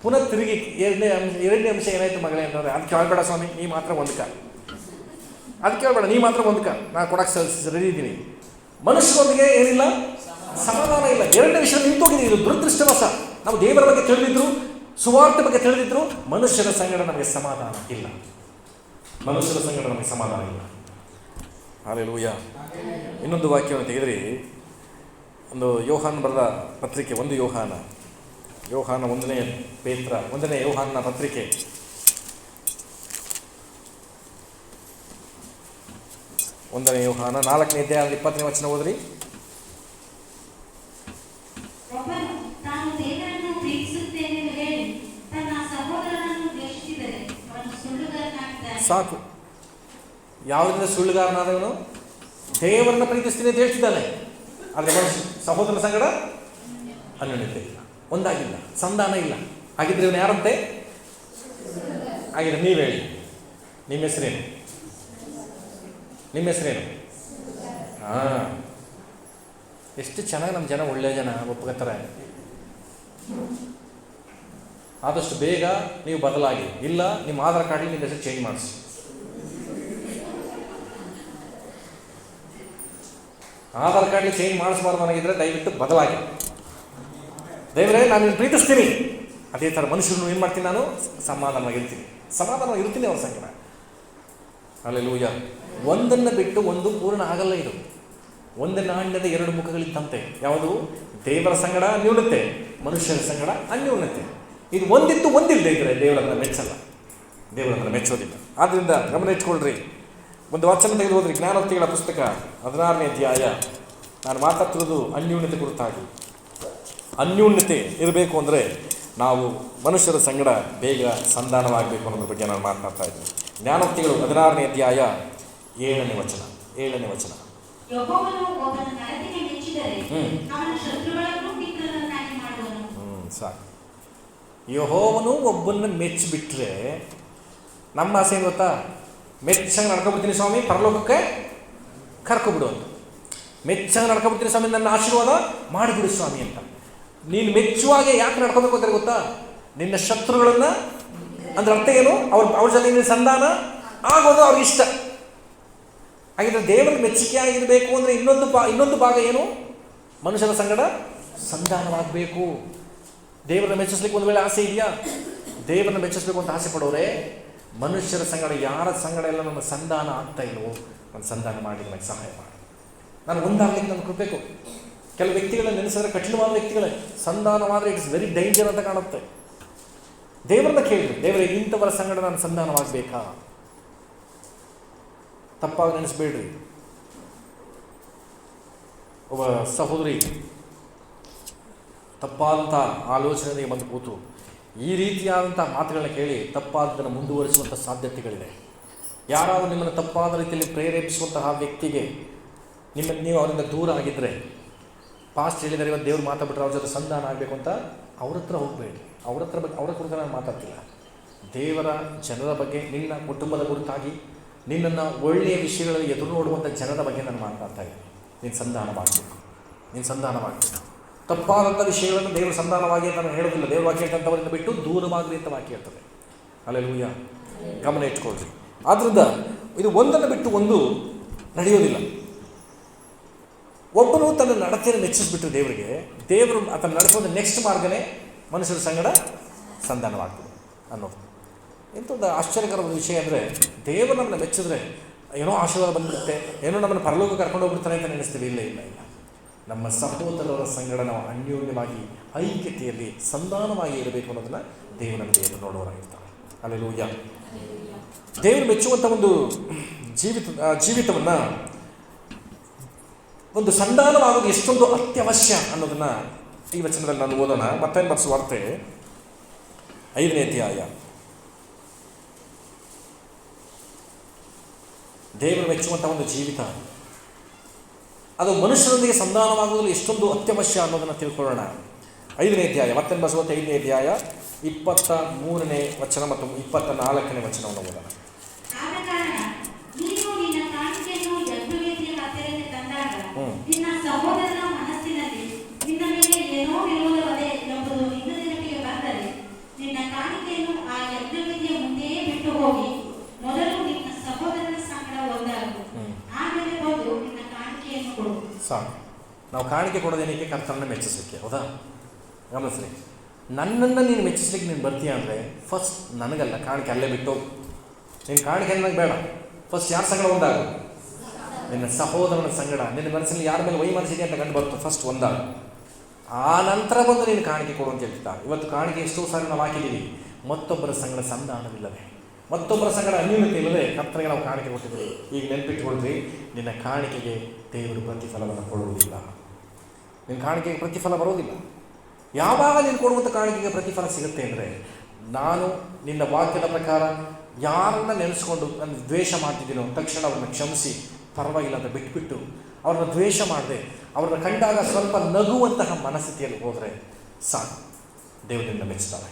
ಪುನಃ ತಿರುಗಿ ಎರಡನೇ ಅಂಶ ಎರಡನೇ ಅಂಶ ಏನಾಯ್ತು ಮಗಳೇ ಅಂತಂದ್ರೆ ಅದು ಕೇಳಬೇಡ ಸ್ವಾಮಿ, ನೀ ಮಾತ್ರ ಹೊಂದ್ಕ. ಅದು ಕೇಳಬೇಡ ನೀ ಮಾತ್ರ ಹೊಂದ್ಕ. ನಾ ಕೊಡಕ್ಕೆ ರೆಡಿ ಇದ್ದೀನಿ. ಮನುಷ್ಯರೊಂದಿಗೆ ಏನಿಲ್ಲ? ಸಮಾಧಾನ ಇಲ್ಲ. ಎರಡನೇ ವಿಷಯ ನಿಂತೋಗಿದೆ ಇದು ದುರದೃಷ್ಟವಶ. ನಾವು ದೇವರ ಬಗ್ಗೆ ತಿಳಿದಿದ್ರು ಸುವಾರ್ಥ ಬಗ್ಗೆ ತಿಳಿದಿದ್ರು, ಮನುಷ್ಯರ ಸಂಗಡ ನಮಗೆ ಸಮಾಧಾನ ಇಲ್ಲ. ಮನುಷ್ಯರ ಸಂಗಡ ನಮಗೆ ಸಮಾಧಾನ ಇಲ್ಲ. ಹಾಲೆಲೂಯ. ಇನ್ನೊಂದು ವಾಕ್ಯವನ್ನು ತೆಗೆದ್ರಿ. ಒಂದು ಯೋಹಾನ್ ಬರೆದ ಪತ್ರಿಕೆ, ಒಂದು ಯೋಹಾನ. ಯೋಹಾನ ಒಂದನೇ ಪೇತ್ರ, ಒಂದನೇ ಯೋಹಾನ್ನ ಪತ್ರಿಕೆ. ಒಂದನೇ ಯೋಹಾನ ನಾಲ್ಕನೇ ಅಧ್ಯಾಯ ಇಪ್ಪತ್ತನೇ ವಚನ ಓದ್ರಿ. ಸಾಕು. ಯಾವುದರಿಂದ ಸುಳ್ಳುಗಾರನಾದವನು? ದೇವರನ್ನ ಪ್ರೀತಿಸ್ತೀನಿ ಅಂತ ಹೇಳ್ತಿದ್ದಾನೆ. ಆದರೆ ಮನುಷ್ಯ ಸಹೋದರ ಸಂಗಡ ಅನ್ಯೋನ್ಯತೆ ಇಲ್ಲ ಒಂದಾಗಿಲ್ಲ ಸಂಧಾನ ಇಲ್ಲ. ಹಾಗಿದ್ರೆ ಇವನು ಯಾರಂತೆ? ಹಾಗಿದ್ರೆ ನೀವು ಹೇಳಿ. ನಿಮ್ಮ ಹೆಸರೇನು? ನಿಮ್ಮ ಹೆಸರೇನು? ಹಾಂ. ಎಷ್ಟು ಚೆನ್ನಾಗಿ ನಮ್ಮ ಜನ ಒಳ್ಳೆಯ ಜನ, ಒಪ್ಕೋತಾರೆ. ಆದಷ್ಟು ಬೇಗ ನೀವು ಬದಲಾಗಿ. ಇಲ್ಲ, ನಿಮ್ಮ ಆಧಾರ್ ಕಾರ್ಡಿಗೆ ನಿಮ್ಮ ಹೆಸರು ಚೇಂಜ್ ಮಾಡಿಸಿ. ಆಧಾರ್ ಕಾರ್ಡ್ಲಿ ಚೇಂಜ್ ಮಾಡಿಸ್ಬಾರ್ದು ನನಗಿದ್ರೆ ದಯವಿಟ್ಟು ಬದಲಾಗಿ. ದೇವರೇ, ನಾನು ನಿನ್ನ ಪ್ರೀತಿಸ್ತೀನಿ. ಅದೇ ಥರ ಮನುಷ್ಯರನ್ನು ಏನು ಮಾಡ್ತೀನಿ ನಾನು? ಸಮಾಧಾನವಾಗಿರ್ತೀನಿ. ಸಮಾಧಾನವಾಗಿರ್ತೀನಿ ಅವ್ರ ಸಂಖ್ಯೆ ಸಂಗಡ ಅಲ್ಲೆಲ್ಲೂಯ್ಯ ಒಂದನ್ನು ಬಿಟ್ಟು ಒಂದು ಪೂರ್ಣ ಆಗಲ್ಲ ಇದು. ಒಂದು ನಾಣ್ಯದ ಎರಡು ಮುಖಗಳಿದ್ದಂತೆ ಯಾವುದು? ದೇವರ ಸಂಗಡ ನ್ಯೂನತೆ ಮನುಷ್ಯರ ಸಂಗಡ ಅನ್ಯೂನತೆ ಇದು ಒಂದಿತ್ತು ಒಂದಿಲ್ಲದೆ ಇದ್ರೆ ದೇವರನ್ನ ಮೆಚ್ಚಲ್ಲ. ದೇವರನ್ನ ಮೆಚ್ಚೋದಿಲ್ಲ. ಆದ್ದರಿಂದ ಗಮನ ಇಟ್ಕೊಳ್ರಿ. ಒಂದು ವಚನ ತೆಗೆದು ಹೋದ್ರಿ ಜ್ಞಾನೋಕ್ತಿಗಳ ಪುಸ್ತಕ, ಹದಿನಾರನೇ ಅಧ್ಯಾಯ. ನಾನು ಮಾತಾಡ್ತಿರೋದು ಅನ್ಯೂನ್ಯತೆ ಕುರಿತಾಗಿ ಅನ್ಯೂನ್ಯತೆ ಇರಬೇಕು ಅಂದರೆ ನಾವು ಮನುಷ್ಯರ ಸಂಗಡ ಬೇಗ ಸಂಧಾನವಾಗಬೇಕು ಅನ್ನೋದ್ರ ಬಗ್ಗೆ ನಾನು ಮಾತನಾಡ್ತಾ ಇದ್ದೀನಿ. ಜ್ಞಾನೋಕ್ತಿಗಳು ಹದಿನಾರನೇ ಅಧ್ಯಾಯ. ಏಳನೇ ವಚನ ಏಳನೇ ವಚನ. ಒಬ್ಬನ ಹ್ಞೂ ಸಾಕು. ಯಹೋವನು ಒಬ್ಬನ್ನ ಮೆಚ್ಚಿಬಿಟ್ರೆ ನಮ್ಮ ಆಸೆ ಏನು ಗೊತ್ತಾ? ಮೆಚ್ಚಂಗೆ ನಡ್ಕೊಬಿಡ್ತೀನಿ ಸ್ವಾಮಿ ಪರಲೋಕಕ್ಕೆ ಕರ್ಕೊಬಿಡು ಅಂತ. ಮೆಚ್ಚಂಗೆ ನಡ್ಕೊಬಿಡ್ತೀನಿ ಸ್ವಾಮಿ ನನ್ನ ಆಶೀರ್ವಾದ ಮಾಡಿಬಿಡು ಸ್ವಾಮಿ ಅಂತ. ನೀನು ಮೆಚ್ಚುವಾಗೆ ಯಾಕೆ ನಡ್ಕೋಬೇಕು ಅಂತಾರೆ ಗೊತ್ತಾ? ನಿನ್ನ ಶತ್ರುಗಳನ್ನ ಅಂದ್ರೆ ಅರ್ಥ ಏನು? ಅವ್ರ ಅವ್ರ ಜೊತೆ ನಿನ್ನ ಸಂಧಾನ ಆಗೋದು ಅವ್ರಿಗೆ ಇಷ್ಟ ಹಾಗಿದ್ರೆ ದೇವರ ಮೆಚ್ಚುಗೆ ಆಗಿರಬೇಕು ಅಂದರೆ ಇನ್ನೊಂದು ಬಾ ಇನ್ನೊಂದು ಭಾಗ ಏನು? ಮನುಷ್ಯರ ಸಂಗಡ ಸಂಧಾನವಾಗಬೇಕು. ದೇವರನ್ನ ಮೆಚ್ಚಿಸ್ಲಿಕ್ಕೆ ಒಂದು ವೇಳೆ ಆಸೆ ಇದೆಯಾ? ದೇವರನ್ನ ಮೆಚ್ಚಿಸ್ಬೇಕು ಅಂತ ಆಸೆ ಪಡೋರೆ, ಮನುಷ್ಯರ ಸಂಗಡ ಯಾರ ಸಂಗಡ ಎಲ್ಲ ನನ್ನ ಸಂಧಾನ ಆಗ್ತಾ ಇಲ್ವೋ, ನನ್ನ ಸಂಧಾನ ಮಾಡಿ ನನಗೆ ಸಹಾಯ ಮಾಡಿ. ನಾನು ಒಂದಾಗಲಿಕ್ಕೆ ನಾನು ಕೊಡಬೇಕು ಕೊಡು. ಕೆಲವು ವ್ಯಕ್ತಿಗಳನ್ನ ನೆನೆಸಿದ್ರೆ ಕಠಿಣವಾದ ವ್ಯಕ್ತಿಗಳೇ. ಸಂಧಾನವಾದರೆ ಇಟ್ಸ್ ವೆರಿ ಡೇಂಜರ್ ಅಂತ ಕಾಣುತ್ತೆ. ದೇವರನ್ನ ಕೇಳಿದ್ರು ದೇವರೇ, ಇಂಥವರ ಸಂಗಡ ನಾನು ಸಂಧಾನವಾಗಬೇಕಾ? ತಪ್ಪಾಗಿ ನೆನೆಸ್ಬೇಡ್ರಿ. ಒಬ್ಬ ಸಹೋದರಿ ತಪ್ಪಾದಂಥ ಆಲೋಚನೆಗೆ ಬಂದು ಕೂತು, ಈ ರೀತಿಯಾದಂಥ ಮಾತುಗಳನ್ನ ಕೇಳಿ ತಪ್ಪಾದದನ್ನು ಮುಂದುವರಿಸುವಂಥ ಸಾಧ್ಯತೆಗಳಿದೆ ಯಾರಾದರೂ ನಿಮ್ಮನ್ನು ತಪ್ಪಾದ ರೀತಿಯಲ್ಲಿ ಪ್ರೇರೇಪಿಸುವಂತಹ ವ್ಯಕ್ತಿಗೆ ನಿಮ್ಮನ್ನು ನೀವು ಅವರಿಂದ ದೂರ ಆಗಿದ್ದರೆ ಪಾಸ್ಟ್ ಹೇಳಿದರೆ ಇವತ್ತು ದೇವ್ರು ಮಾತಾಡ್ಬಿಟ್ರೆ ಅವ್ರ ಜೊತೆ ಸಂಧಾನ ಆಗಬೇಕು ಅಂತ ಅವ್ರ ಹತ್ರ ಹೋಗಬೇಡಿ. ಅವ್ರ ಹತ್ರ ಬಗ್ಗೆ ಅವ್ರ ಕುರಿತು ನಾನು ಮಾತಾಡ್ತಿಲ್ಲ. ದೇವರ ಜನರ ಬಗ್ಗೆ, ನಿನ್ನ ಕುಟುಂಬದ ಕುರಿತಾಗಿ ನಿನ್ನನ್ನು ಒಳ್ಳೆಯ ವಿಷಯಗಳಲ್ಲಿ ಎದುರು ನೋಡುವಂಥ ಜನರ ಬಗ್ಗೆ ನಾನು ಮಾತನಾಡ್ತಾ ಇದ್ದೀನಿ. ನೀನು ಸಂಧಾನ ಮಾಡಬೇಕು ನೀನು ಸಂಧಾನ ಮಾಡಬೇಕು ತಪ್ಪಾದಂಥ ವಿಷಯಗಳನ್ನು ದೇವರು ಸಂಧಾನವಾಗಿ ನಾನು ಹೇಳೋದಿಲ್ಲ ದೇವರು ವಾಕ್ಯ ಹೇಳ್ತಂಥವರಿಂದ ಬಿಟ್ಟು ದೂರವಾಗಲಿ ಅಂತ ವಾಕ್ಯ ಹೇಳ್ತದೆ. ಅಲ್ಲೆಲ್ಲೂಯ್ಯ ಗಮನ ಇಟ್ಕೊಳ್ರಿ. ಆದ್ದರಿಂದ ಇದು ಒಂದನ್ನು ಬಿಟ್ಟು ಒಂದು ನಡೆಯೋದಿಲ್ಲ. ಒಬ್ಬನು ತನ್ನ ನಡತೆಯನ್ನು ಮೆಚ್ಚಿಸ್ಬಿಟ್ಟು ದೇವರಿಗೆ, ದೇವರು ಅದನ್ನು ನಡೆಸೋದು ನೆಕ್ಸ್ಟ್ ಮಾರ್ಗನೇ ಮನುಷ್ಯರ ಸಂಗಡ ಸಂಧಾನವಾಗ್ತದೆ ಅನ್ನೋದು. ಎಂಥದ್ದು ಆಶ್ಚರ್ಯಕರವಾದ ವಿಷಯ ಅಂದರೆ ದೇವರು ನಮ್ಮನ್ನು ಮೆಚ್ಚಿದ್ರೆ ಏನೋ ಆಶೀರ್ವಾದ ಬಂದ್ಬಿಡುತ್ತೆ, ಏನೋ ನಮ್ಮನ್ನು ಪರಲೋಕ ಕರ್ಕೊಂಡು ಹೋಗ್ಬಿಡ್ತಾರೆ ಅಂತ ನೆನೆಸ್ತೀವಿ. ಇಲ್ಲ ಇಲ್ಲ ಇಲ್ಲ. ನಮ್ಮ ಸಹೋದರರ ಸಂಗಡ ನಾವು ಅನ್ಯೋನ್ಯವಾಗಿ ಐಕ್ಯತೆಯಲ್ಲಿ ಸಂಧಾನವಾಗಿ ಇರಬೇಕು ಅನ್ನೋದನ್ನು ದೇವರು ನಮಗೆ ಎದುರು ಅಲ್ಲಿ ಲೂಯ್ಯ ದೇವರು ಮೆಚ್ಚುವಂಥ ಒಂದು ಜೀವಿತ ಜೀವಿತವನ್ನು ಒಂದು ಸಂಧಾನವಾಗೋದು ಎಷ್ಟೊಂದು ಅತ್ಯವಶ್ಯ ಅನ್ನೋದನ್ನು ಈ ವಚನದಲ್ಲಿ ನಾನು ಓದೋಣ. ಮತ್ತೆ ಮತ್ತೆ ವಾರ್ತೆ? ಐದನೇ ಅಧ್ಯಾಯ. ದೇವರು ಮೆಚ್ಚುವಂಥ ಒಂದು ಜೀವಿತ. ಅದು ಮನುಷ್ಯರೊಂದಿಗೆ ಸಂಧಾನವಾಗುವುದು ಎಷ್ಟೊಂದು ಅತ್ಯವಶ್ಯ ಅನ್ನೋದನ್ನು ತಿಳ್ಕೊಳ್ಳೋಣ. ಐದನೇ ಅಧ್ಯಾಯ ಮತ್ತೆ ಬರ್ಸುವಂಥ ಐದನೇ ಅಧ್ಯಾಯ, ಇಪ್ಪತ್ತ ಮೂರನೇ ವಚನ ಮತ್ತು ಇಪ್ಪತ್ತ ನಾಲ್ಕನೇ ವಚನವನ್ನು ಓದೋಣ ಆದ ಕಾರಣ ನೀನು ನಿನ್ನ ಕಾಣಿಕೆಯನ್ನು ಯಜ್ಞವೇದಿಯ ಹತ್ತಿರಕ್ಕೆ ತಂದಾಗ ಹ್ಮ್. ನಿನ್ನ ಸಹೋದರನ ಮನಸ್ಸಿನಲ್ಲಿ ಹೋಗಿ ಮೊದಲು ನಿನ್ನ ಸಹೋದರನ ಸಂಗಡ ಒಂದಾಗು ಹ್ಮ್. ಆಮೇಲೆ ಬಂದು ನಿನ್ನ ಕಾಣಿಕೆಯನ್ನು ಕೊಡು ಸಾಕು. ನಾವು ಕಾಣಿಕೆ ಕೊಡೋದೇನಕ್ಕೆ ಕರ್ತನನ್ನು ಮೆಚ್ಚಿಸಲಿಕ್ಕೆ. ಹೌದಾ? ಗಮನಿಸ್ರಿ. ನನ್ನನ್ನು ನೀನು ಮೆಚ್ಚಿಸ್ಲಿಕ್ಕೆ ನೀನು ಬರ್ತೀಯ ಅಂದರೆ ಫಸ್ಟ್ ನನಗಲ್ಲ, ಕಾಣಿಕೆ ಅಲ್ಲೇ ಬಿಟ್ಟು ನೀನು ಕಾಣಿಕೆ ನನಗೆ ಬೇಡ. ಫಸ್ಟ್ ಯಾರ ಸಂಗಡ ಒಂದಾಗ? ನಿನ್ನ ಸಹೋದರನ ಸಂಗಡ. ನಿನ್ನ ಮನಸ್ಸಲ್ಲಿ ಯಾರ ಮೇಲೆ ವೈ ಮನಸ್ಸಿದೆ ಅಂತ ಕಂಡು ಬರುತ್ತೆ ಫಸ್ಟ್ ಒಂದಾಗ. ಆ ನಂತರ ಬಂದು ನೀನು ಕಾಣಿಕೆ ಕೊಡು ಅಂತ ಹೇಳ್ತಾ ಇವತ್ತು ಕಾಣಿಕೆ ಎಷ್ಟೋ ಸಾರಿ ನಾವು ಹಾಕಿದ್ದೀವಿ. ಮತ್ತೊಬ್ಬರ ಸಂಗಡ ಸಂಧಾನವಿಲ್ಲದೆ ಮತ್ತೊಬ್ಬರ ಸಂಗಡ ಅನ್ಯೂನ್ಯತೆ ಇಲ್ಲದೆ ಕರ್ತನಿಗೆ ನಾವು ಕಾಣಿಕೆ ಕೊಟ್ಟಿದ್ದೀವಿ. ಈಗ ನೆನಪಿಟ್ಟುಕೊಳ್ತೀವಿ ನಿನ್ನ ಕಾಣಿಕೆಗೆ ದೇವರು ಪ್ರತಿಫಲವನ್ನು ಕೊಡುವುದಿಲ್ಲ. ನಿನ್ನ ಕಾಣಿಕೆಗೆ ಪ್ರತಿಫಲ ಬರೋದಿಲ್ಲ ಯಾವಾಗ ನೀನು ಕೊಡುವಂಥ ಕಾಣಿಕೆಗೆ ಪ್ರತಿಫಲ ಸಿಗುತ್ತೆ ಅಂದರೆ, ನಾನು ನಿನ್ನ ವಾಕ್ಯದ ಪ್ರಕಾರ ಯಾರನ್ನ ನೆನೆಸ್ಕೊಂಡು ನನ್ನ ದ್ವೇಷ ಮಾಡ್ತಿದ್ದೀನೋ ತಕ್ಷಣ ಅವ್ರನ್ನ ಕ್ಷಮಿಸಿ, ಪರವಾಗಿಲ್ಲ ಅಂತ ಬಿಟ್ಬಿಟ್ಟು ಅವ್ರನ್ನ ದ್ವೇಷ ಮಾಡದೆ, ಅವ್ರನ್ನ ಕಂಡಾಗ ಸ್ವಲ್ಪ ನಗುವಂತಹ ಮನಸ್ಥಿತಿಯಲ್ಲಿ ಹೋದರೆ ಸಾಕು. ದೇವರಿಂದ ಮೆಚ್ಚುತ್ತಾರೆ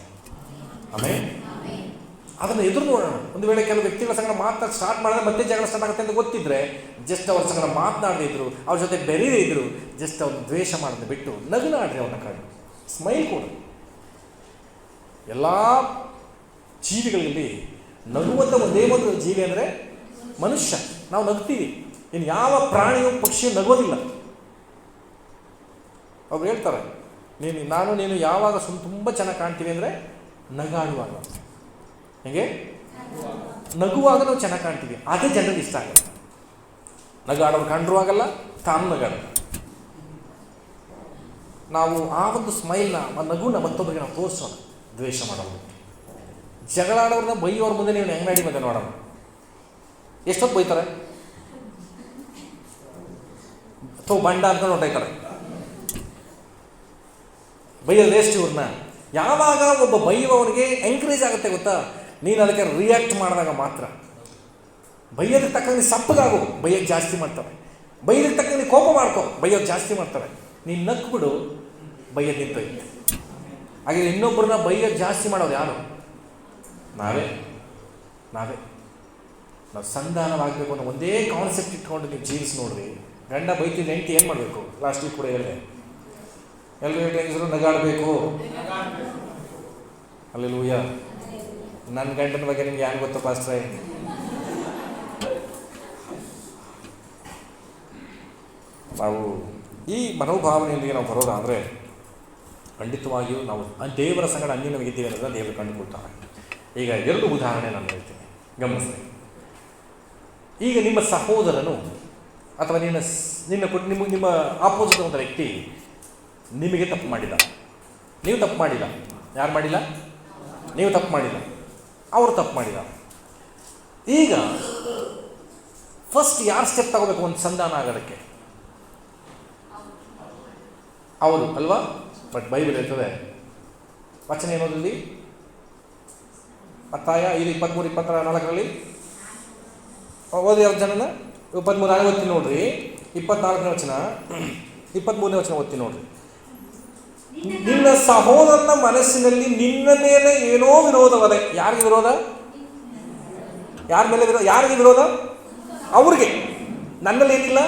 ಆಮೇಲೆ ಅದನ್ನು ಎದುರು ನೋಡೋಣ. ಒಂದು ವೇಳೆ ಕೆಲವು ವ್ಯಕ್ತಿಗಳ ಸಂಗಡ ಮಾತಾಡಿ ಸ್ಟಾರ್ಟ್ ಮಾಡಿದ್ರೆ ಮತ್ತೆ ಜಗಳ ಸ್ಟಾರ್ಟ್ ಆಗುತ್ತೆ ಅಂತ ಗೊತ್ತಿದ್ರೆ ಜಸ್ಟ್ ಅವ್ರ ಸಂಗಡ ಮಾತನಾಡದೇ ಇದ್ರು, ಅವ್ರ ಜೊತೆ ಬೆರೀದೇ ಇದ್ರು ಜಸ್ಟ್ ಅವ್ರನ್ನ ದ್ವೇಷ ಮಾಡೋದು ಬಿಟ್ಟು ನಗುನಾಡ್ರಿ ಅವನ ಕಾಡಿ. ಸ್ಮೈಲ್ ಕೊಡು. ಎಲ್ಲ ಜೀವಿಗಳಲ್ಲಿ ನಗುವಂಥ ಒಂದೇ ಒಂದು ಜೀವಿ ಅಂದರೆ ಮನುಷ್ಯ. ನಾವು ನಗ್ತೀವಿ. ಇನ್ನು ಯಾವ ಪ್ರಾಣಿಯು ಪಕ್ಷಿಯು ನಗೋದಿಲ್ಲ ಅವ್ರು ಹೇಳ್ತಾರೆ, ನೀನು, ನಾನು, ನೀನು ಯಾವಾಗ ಸುಮ್ ತುಂಬ ಚೆನ್ನಾಗಿ ಕಾಣ್ತೀವಿ ಅಂದರೆ ನಗಾಡುವಾಗ. ಹೇಗೆ? ನಗುವಾಗ ನಾವು ಚೆನ್ನಾಗಿ ಕಾಣ್ತೀವಿ. ಅದೇ ಜನರಿಗೆ ಇಷ್ಟ ಆಗಲ್ಲ ನಗಾಡೋರು ಕಂಡ್ರೂ ಆಗಲ್ಲ, ತಾನು ನಗಾಡ ನಾವು ಆ ಒಂದು ಸ್ಮೈಲ್ನ, ಆ ನಗುನ ಮತ್ತೊಬ್ಬರಿಗೆ ನಾವು ತೋರಿಸೋಣ. ದ್ವೇಷ ಮಾಡೋದು ಜಗಳ ಆಡೋರನ್ನ ಬೈಯೋರ ಮುಂದೆ ನೀವು ಹೆಂಗಡಿ ಮತ್ತೆ ನೋಡೋಣ ಎಷ್ಟೊತ್ತು ಬೈತಾರೆ? ಅಥವಾ ಬಂಡ ಅಂತ ನೋಡ್ತಾರೆ ಬೈಯೋದು ಎಷ್ಟು ಇವ್ರನ್ನ. ಯಾವಾಗ ಒಬ್ಬ ಬೈಯುವವನಿಗೆ ಎಂಕರೇಜ್ ಆಗುತ್ತೆ ಗೊತ್ತಾ? ನೀನು ಅದಕ್ಕೆ ರಿಯಾಕ್ಟ್ ಮಾಡಿದಾಗ ಮಾತ್ರ. ಬೈಯೋದಕ್ಕೆ ತಕ್ಕಂಗೆ ಸಪ್ಪಗಾಗು ಬೈಯೋದು ಜಾಸ್ತಿ ಮಾಡ್ತಾರೆ ಬೈಯೋದಕ್ಕೆ ತಕ್ಕಂಗೆ ಕೋಪ ಮಾಡ್ಕೊ ಬೈಯೋದು ಜಾಸ್ತಿ ಮಾಡ್ತಾರೆ ನೀನು ನಕ್ಬಿಡು ಬೈಯೋದು ನಿಂತೋಯ್ತು ಹಾಗೆ ಇನ್ನೊಬ್ಬರನ್ನ ಬೈಯೋದು ಜಾಸ್ತಿ ಮಾಡೋದು ಯಾರು? ನಾವೇ. ನಾವೇ. ನಾವು ಸಂಧಾನವಾಗಬೇಕು ಅನ್ನೋ ಒಂದೇ ಕಾನ್ಸೆಪ್ಟ್ ಇಟ್ಕೊಂಡು ನೀವು ಜೀನ್ಸ್ ನೋಡ್ರಿ. ಗಂಡ ಬೈತಿದ್ದ ಹೆಂಡತಿ ಏನು ಮಾಡಬೇಕು? ಲಾಸ್ಟಿಗೆ ವೀಕ್ ಕೂಡ ಹೇಳಿದೆ. ಎಲ್ಲರೂ ಹೆಂಗಸರು ನಗಾಡಬೇಕು. ಅಲ್ಲಿ ಲೂಯ ನನ್ನ ಗಂಡನ ಬಗ್ಗೆ ನಿಮ್ಗೆ ಯಾರು ಗೊತ್ತು, ಪಾಸ್ಟ್ರೆ? ನಾವು ಈ ಮನೋಭಾವನೆಯೊಂದಿಗೆ ನಾವು ಬರೋದಾದರೆ ಖಂಡಿತವಾಗಿಯೂ ನಾವು ದೇವರ ಸಂಗಡ ಅನ್ಯನವಾಗಿದ್ದೀವಿ ಅನ್ನೋದನ್ನ ದೇವರು ಕಂಡುಕೊಳ್ತಾರೆ ಈಗ ಎರಡು ಉದಾಹರಣೆ ನಾನು ಹೇಳ್ತೀನಿ. ಗಮನಿಸಿ ಈಗ ನಿಮ್ಮ ಸಹೋದರನು ಅಥವಾ ನಿನ್ನ ನಿನ್ನ ನಿಮ್ಮ ನಿಮ್ಮ ಆಪೋಸಿಟ್ ಒಂದು ವ್ಯಕ್ತಿ ನಿಮಗೆ ತಪ್ಪು ಮಾಡಿದ ನೀವು ತಪ್ಪು ಮಾಡಿಲ್ಲ. ಯಾರು ಮಾಡಿಲ್ಲ? ನೀವು ತಪ್ಪು ಮಾಡಿಲ್ಲ. ಅವರು ತಪ್ಪು ಮಾಡಿದ ಈಗ ಫಸ್ಟ್ ಯಾರು ಸ್ಟೆಪ್ ತಗೋಬೇಕು ಒಂದು ಸಂಧಾನ ಆಗೋದಕ್ಕೆ? ಹೌದು, ಅಲ್ವಾ? ಬಟ್ ಬೈಬಲ್ ಇರ್ತದೆ ವಚನ ಏನೋದ್ರಲ್ಲಿ? ಮತ್ತಾಯ ಐದು ಇಪ್ಪತ್ತ್ಮೂರು ಇಪ್ಪತ್ತರ, ನಾಲ್ಕರಲ್ಲಿ? ಓದಿ ಯಾವ ಜನನ? ಇಪ್ಪತ್ತ್ಮೂರು ಓದ್ತೀನಿ ನೋಡ್ರಿ. ಇಪ್ಪತ್ನಾಲ್ಕನೇ ವಚನ ಇಪ್ಪತ್ತ್ಮೂರನೇ ವಚನ ಓದ್ತೀನಿ ನೋಡ್ರಿ. ನಿನ್ನ ಸಹೋದರನ ಮನಸ್ಸಿನಲ್ಲಿ ನಿನ್ನ ಮೇಲೆ ಏನೋ ವಿರೋಧವದೆ ಯಾರಿಗೆ ವಿರೋಧ? ಯಾರ ಮೇಲೆ ವಿರೋಧ? ಯಾರಿಗೆ ವಿರೋಧ? ಅವ್ರಿಗೆ. ನನ್ನಲ್ಲಿ ಏನಿಲ್ಲ?